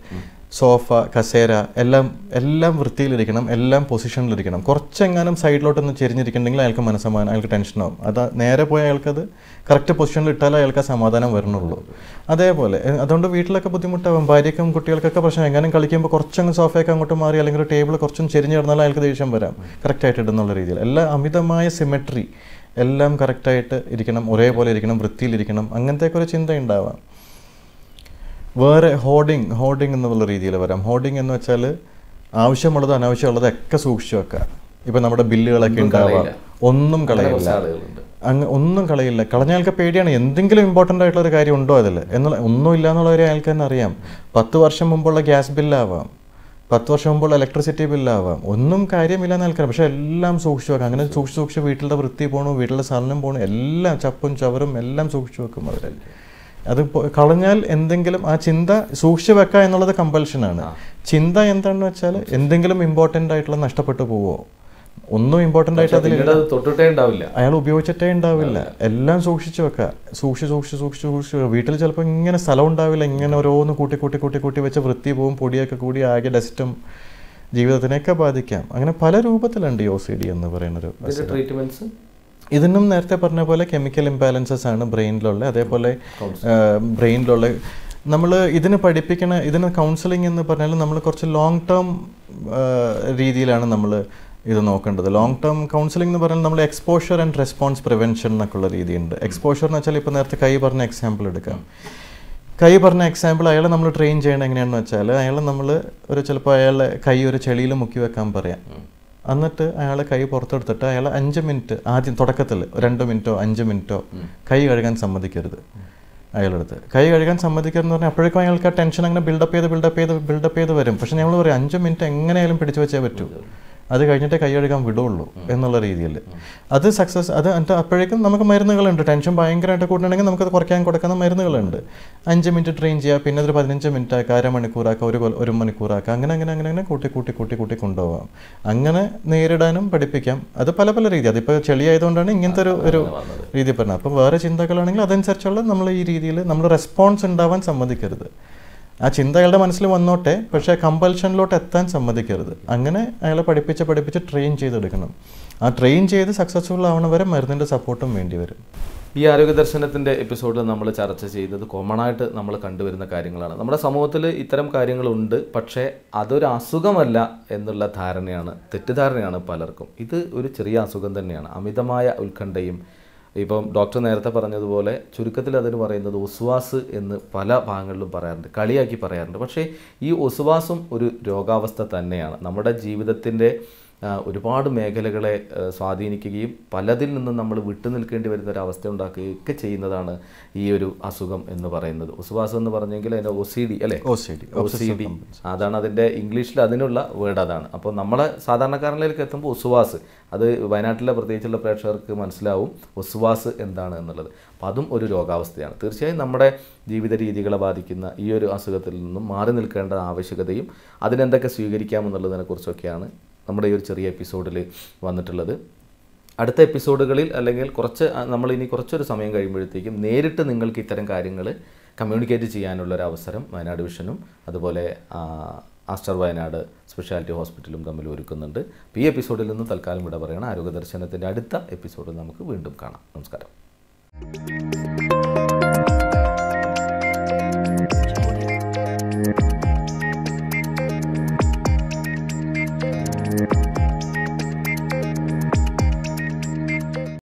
സോഫ കസേര എല്ലാം എല്ലാം വൃത്തിയിലിരിക്കണം എല്ലാം പൊസിഷനിലിരിക്കണം. കുറച്ചെങ്ങാനും സൈഡിലോട്ടൊന്ന് ചെരിഞ്ഞിരിക്കണമെങ്കിൽ അയാൾക്ക് മനസ്സമാനം അയാൾക്ക് ടെൻഷനാവും. അത് നേരെ പോയി അയാൾക്കത് കറക്റ്റ് പൊസിഷനിൽ ഇട്ടാലേ അയാൾക്ക് സമാധാനം വരണുള്ളൂ. അതേപോലെ അതുകൊണ്ട് വീട്ടിലൊക്കെ ബുദ്ധിമുട്ടാവും. ഭാര്യയ്ക്കും കുട്ടികൾക്കൊക്കെ പ്രശ്നം. എങ്ങാനും കളിക്കുമ്പോൾ കുറച്ചങ്ങ് സോഫയൊക്കെ അങ്ങോട്ട് മാറി അല്ലെങ്കിൽ ടേബിൾ കുറച്ചും ചെരിഞ്ഞ് കിടന്നാൽ അയാൾക്ക് ദേഷ്യം വരാം. കറക്റ്റായിട്ട് ഇടുന്നുള്ള രീതിയിൽ. എല്ലാ അമിതമായ സിമെട്രി എല്ലാം കറക്റ്റായിട്ട് ഇരിക്കണം ഒരേപോലെ ഇരിക്കണം വൃത്തിയിലിരിക്കണം. അങ്ങനത്തെയൊക്കെ ഒരു ചിന്ത ഉണ്ടാവാം. വേറെ ഹോർഡിങ് ഹോർഡിങ് എന്നുള്ള രീതിയിൽ വരാം. ഹോർഡിങ് എന്ന് വെച്ചാൽ ആവശ്യമുള്ളത് അനാവശ്യമുള്ളത് ഒക്കെ സൂക്ഷിച്ചു വെക്കുക. ഇപ്പം നമ്മുടെ ബില്ലുകളൊക്കെ ഉണ്ടാവാം ഒന്നും കളയില്ല. അങ്ങ് ഒന്നും കളയില്ല. കളഞ്ഞാൽക്ക് പേടിയാണ്. എന്തെങ്കിലും ഇമ്പോർട്ടന്റ് ആയിട്ടുള്ള ഒരു കാര്യം ഉണ്ടോ അതിൽ എന്നുള്ള ഒന്നും ഇല്ല എന്നുള്ള ഒരു അയാൾക്ക് തന്നെ അറിയാം. പത്ത് വർഷം മുമ്പുള്ള ഗ്യാസ് ബില്ലാവാം. പത്ത് വർഷം മുമ്പുള്ള ഇലക്ട്രിസിറ്റി ബില്ലാവാം. ഒന്നും കാര്യമില്ല എന്ന് ആൾക്കാർ പക്ഷെ എല്ലാം സൂക്ഷിച്ചു വെക്കാം അങ്ങനെ സൂക്ഷിച്ച് സൂക്ഷിച്ച് വീട്ടിലെ വൃത്തി പോകണു വീട്ടിലെ സാധനം പോകണു എല്ലാം ചപ്പും ചവറും എല്ലാം സൂക്ഷിച്ചു വെക്കും അവർ അത് കളഞ്ഞാൽ എന്തെങ്കിലും ആ ചിന്ത സൂക്ഷിച്ചു വെക്കുക എന്നുള്ളത് കമ്പൽഷനാണ് ചിന്ത എന്താണെന്ന് വെച്ചാൽ എന്തെങ്കിലും ഇമ്പോർട്ടന്റ് ആയിട്ടുള്ള നഷ്ടപ്പെട്ടു പോവോ. ഒന്നും ഇമ്പോർട്ടന്റ് ആയിട്ട് അതിൽ തൊട്ടിട്ടേ ഉണ്ടാവില്ല. അയാൾ ഉപയോഗിച്ചിട്ടേ ഉണ്ടാവില്ല. എല്ലാം സൂക്ഷിച്ചു വെക്കുക സൂക്ഷിച്ച് സൂക്ഷിച്ച് സൂക്ഷിച്ച് സൂക്ഷിച്ച് വെക്കുക. വീട്ടിൽ ചിലപ്പോൾ ഇങ്ങനെ സ്ഥലം ഉണ്ടാവില്ല. ഇങ്ങനെ ഓരോന്ന് കൂട്ടി കൂട്ടി കൂട്ടി കൂട്ടി വെച്ച് വൃത്തി പോവും പൊടിയൊക്കെ കൂടി ആകെ ഡസ്റ്റും ജീവിതത്തിനെയൊക്കെ ബാധിക്കാം. അങ്ങനെ പല രൂപത്തിലുണ്ട് ഈ ഒ സി ഡി എന്ന് പറയുന്നൊരു ട്രീറ്റ്മെന്റ്സ് ട്രീറ്റ്മെന്റ്സ് ഇതിനും നേരത്തെ പറഞ്ഞ പോലെ കെമിക്കൽ ഇംബാലൻസസ് ആണ് ബ്രെയിനിലുള്ള അതേപോലെ ബ്രെയിനിലുള്ള നമ്മൾ ഇതിന് പഠിപ്പിക്കണ ഇതിന് കൗൺസിലിംഗ് എന്ന് പറഞ്ഞാൽ നമ്മൾ കുറച്ച് ലോങ് ടേം രീതിയിലാണ് നമ്മൾ ഇത് നോക്കേണ്ടത്. ലോങ് ടേം കൗൺസിലിംഗ് എന്ന് പറഞ്ഞാൽ നമ്മൾ എക്സ്പോഷർ ആൻഡ് റെസ്പോൺസ് പ്രിവെൻഷൻ എന്നൊക്കെയുള്ള രീതിയുണ്ട്. എക്സ്പോഷർ എന്ന് വെച്ചാൽ ഇപ്പോൾ നേരത്തെ കൈ പറഞ്ഞ എക്സാമ്പിൾ എടുക്കാം. കൈ പറഞ്ഞ എക്സാമ്പിൾ അയാളെ നമ്മൾ ട്രെയിൻ ചെയ്യണം എങ്ങനെയാണെന്ന് വെച്ചാൽ അയാളെ നമ്മൾ ഒരു ചിലപ്പോൾ അയാളെ കൈ ഒരു ചെളിയിൽ മുക്കി വെക്കാൻ പറയാം. എന്നിട്ട് അയാളെ കൈ പുറത്തെടുത്തിട്ട് അയാൾ അഞ്ച് മിനിറ്റ് ആദ്യം തുടക്കത്തിൽ രണ്ട് മിനിറ്റോ അഞ്ച് മിനിറ്റോ കൈ കഴുകാൻ സമ്മതിക്കരുത് അയാളെടുത്ത് കൈ കഴുകാൻ സമ്മതിക്കരുത് എന്ന് പറഞ്ഞാൽ അപ്പോഴേക്കും അയാൾക്ക് ആ ടെൻഷൻ അങ്ങനെ ബിൽഡപ്പ് ചെയ്ത് ബിൽഡപ്പ് ചെയ്ത് ബിൽഡപ്പ് ചെയ്ത് വരും. പക്ഷെ നമ്മൾ പറയും അഞ്ച് മിനിറ്റ് എങ്ങനെയായാലും പിടിച്ചു വെച്ചേ പറ്റൂ. അത് കഴിഞ്ഞിട്ടേ കൈ കഴുകാൻ വിടുള്ളൂ എന്നുള്ള രീതിയിൽ. അത് സക്സസ് അത് അപ്പോഴേക്കും നമുക്ക് മരുന്നുകളുണ്ട്. ടെൻഷൻ ഭയങ്കരമായിട്ട് കൂട്ടണമെങ്കിൽ നമുക്കത് കുറയ്ക്കാൻ കൊടുക്കുന്ന മരുന്നുകളുണ്ട്. അഞ്ച് മിനിറ്റ് ട്രെയിൻ ചെയ്യുക പിന്നെ ഒരു പതിനഞ്ച് മിനിറ്റ് ആക്കുക അര മണിക്കൂറാക്കുക ഒരു ഒരു മണിക്കൂറാക്കുക അങ്ങനെ അങ്ങനെ അങ്ങനെ അങ്ങനെ കൂട്ടി കൂട്ടി കൂട്ടി കൂട്ടി കൊണ്ടുപോകാം. അങ്ങനെ നേരിടാനും പഠിപ്പിക്കാം. അത് പല പല രീതി അതിപ്പോൾ ചെളിയായതുകൊണ്ടാണ് ഇങ്ങനത്തെ ഒരു ഒരു രീതി പറഞ്ഞത്. അപ്പോൾ വേറെ ചിന്തകളാണെങ്കിൽ അതനുസരിച്ചുള്ള നമ്മൾ ഈ രീതിയിൽ നമ്മൾ റെസ്പോൺസ് ഉണ്ടാവാൻ സമ്മതിക്കരുത്. ആ ചിന്ത അയാളുടെ മനസ്സിൽ വന്നോട്ടെ പക്ഷേ കമ്പൽഷനിലോട്ട് എത്താൻ സമ്മതിക്കരുത്. അങ്ങനെ അയാളെ പഠിപ്പിച്ച് പഠിപ്പിച്ച് ട്രെയിൻ ചെയ്തെടുക്കണം. ആ ട്രെയിൻ ചെയ്ത് സക്സസ്ഫുൾ ആവണവരെ മരുന്നിന്റെ സപ്പോർട്ടും വേണ്ടി വരും. ഈ ആരോഗ്യ ദർശനത്തിന്റെ എപ്പിസോഡിൽ നമ്മൾ ചർച്ച ചെയ്തത് കോമൺ ആയിട്ട് നമ്മൾ കണ്ടുവരുന്ന കാര്യങ്ങളാണ്. നമ്മുടെ സമൂഹത്തിൽ ഇത്തരം കാര്യങ്ങളുണ്ട് പക്ഷേ അതൊരു അസുഖമല്ല എന്നുള്ള ധാരണയാണ് തെറ്റിദ്ധാരണയാണ് പലർക്കും. ഇത് ഒരു ചെറിയ അസുഖം തന്നെയാണ്. അമിതമായ ഉത്കണ്ഠയും ഇപ്പം ഡോക്ടർ നേരത്തെ പറഞ്ഞതുപോലെ ചുരുക്കത്തിൽ അതിന് പറയുന്നത് ഒസുവാസ് എന്ന് പല ഭാഗങ്ങളിലും പറയാറുണ്ട് കളിയാക്കി പറയാറുണ്ട്. പക്ഷേ ഈ ഒസുവാസും ഒരു രോഗാവസ്ഥ തന്നെയാണ്. നമ്മുടെ ജീവിതത്തിന്റെ ഒരുപാട് മേഖലകളെ സ്വാധീനിക്കുകയും പലതിൽ നിന്നും നമ്മൾ വിട്ടു നിൽക്കേണ്ടി വരുന്ന ഒരു അവസ്ഥ ഉണ്ടാക്കുകയൊക്കെ ചെയ്യുന്നതാണ് ഈ ഒരു അസുഖം എന്ന് പറയുന്നത്. ഒസുവാസം എന്ന് പറഞ്ഞെങ്കിൽ അതിന്റെ ഒ സി ഡി അല്ലേ? O C D O C D അതാണ് അതിന്റെ ഇംഗ്ലീഷിൽ അതിനുള്ള വേർഡ് അതാണ്. അപ്പോൾ നമ്മളെ സാധാരണക്കാരനിലേക്ക് എത്തുമ്പോൾ ഒസുവാസ് അത് വയനാട്ടിലെ പ്രത്യേകിച്ചുള്ള പ്രേക്ഷകർക്ക് മനസ്സിലാവും ഒസുവാസ് എന്താണ് എന്നുള്ളത്. അപ്പോൾ അതും ഒരു രോഗാവസ്ഥയാണ്. തീർച്ചയായും നമ്മുടെ ജീവിത രീതികളെ ബാധിക്കുന്ന ഈ ഒരു അസുഖത്തിൽ നിന്നും മാറി നിൽക്കേണ്ട ആവശ്യകതയും അതിനെന്തൊക്കെ സ്വീകരിക്കാമെന്നുള്ളതിനെക്കുറിച്ചൊക്കെയാണ് നമ്മുടെ ഈ ഒരു ചെറിയ എപ്പിസോഡിൽ വന്നിട്ടുള്ളത്. അടുത്ത എപ്പിസോഡുകളിൽ അല്ലെങ്കിൽ കുറച്ച് നമ്മൾ ഇനി കുറച്ചൊരു സമയം കഴിയുമ്പോഴത്തേക്കും നേരിട്ട് നിങ്ങൾക്ക് ഇത്തരം കാര്യങ്ങൾ കമ്മ്യൂണിക്കേറ്റ് ചെയ്യാനുള്ള ഒരു അവസരം വയനാട് വിഷനും അതുപോലെ ആസ്റ്റർ വയനാട് സ്പെഷ്യാലിറ്റി ഹോസ്പിറ്റലും തമ്മിൽ ഒരുക്കുന്നുണ്ട്. ഈ എപ്പിസോഡിൽ നിന്ന് തൽക്കാലം ഇവിടെ പറയണം ആരോഗ്യ ദർശനത്തിന്റെ അടുത്ത എപ്പിസോഡിൽ നമുക്ക് വീണ്ടും കാണാം. നമസ്കാരം.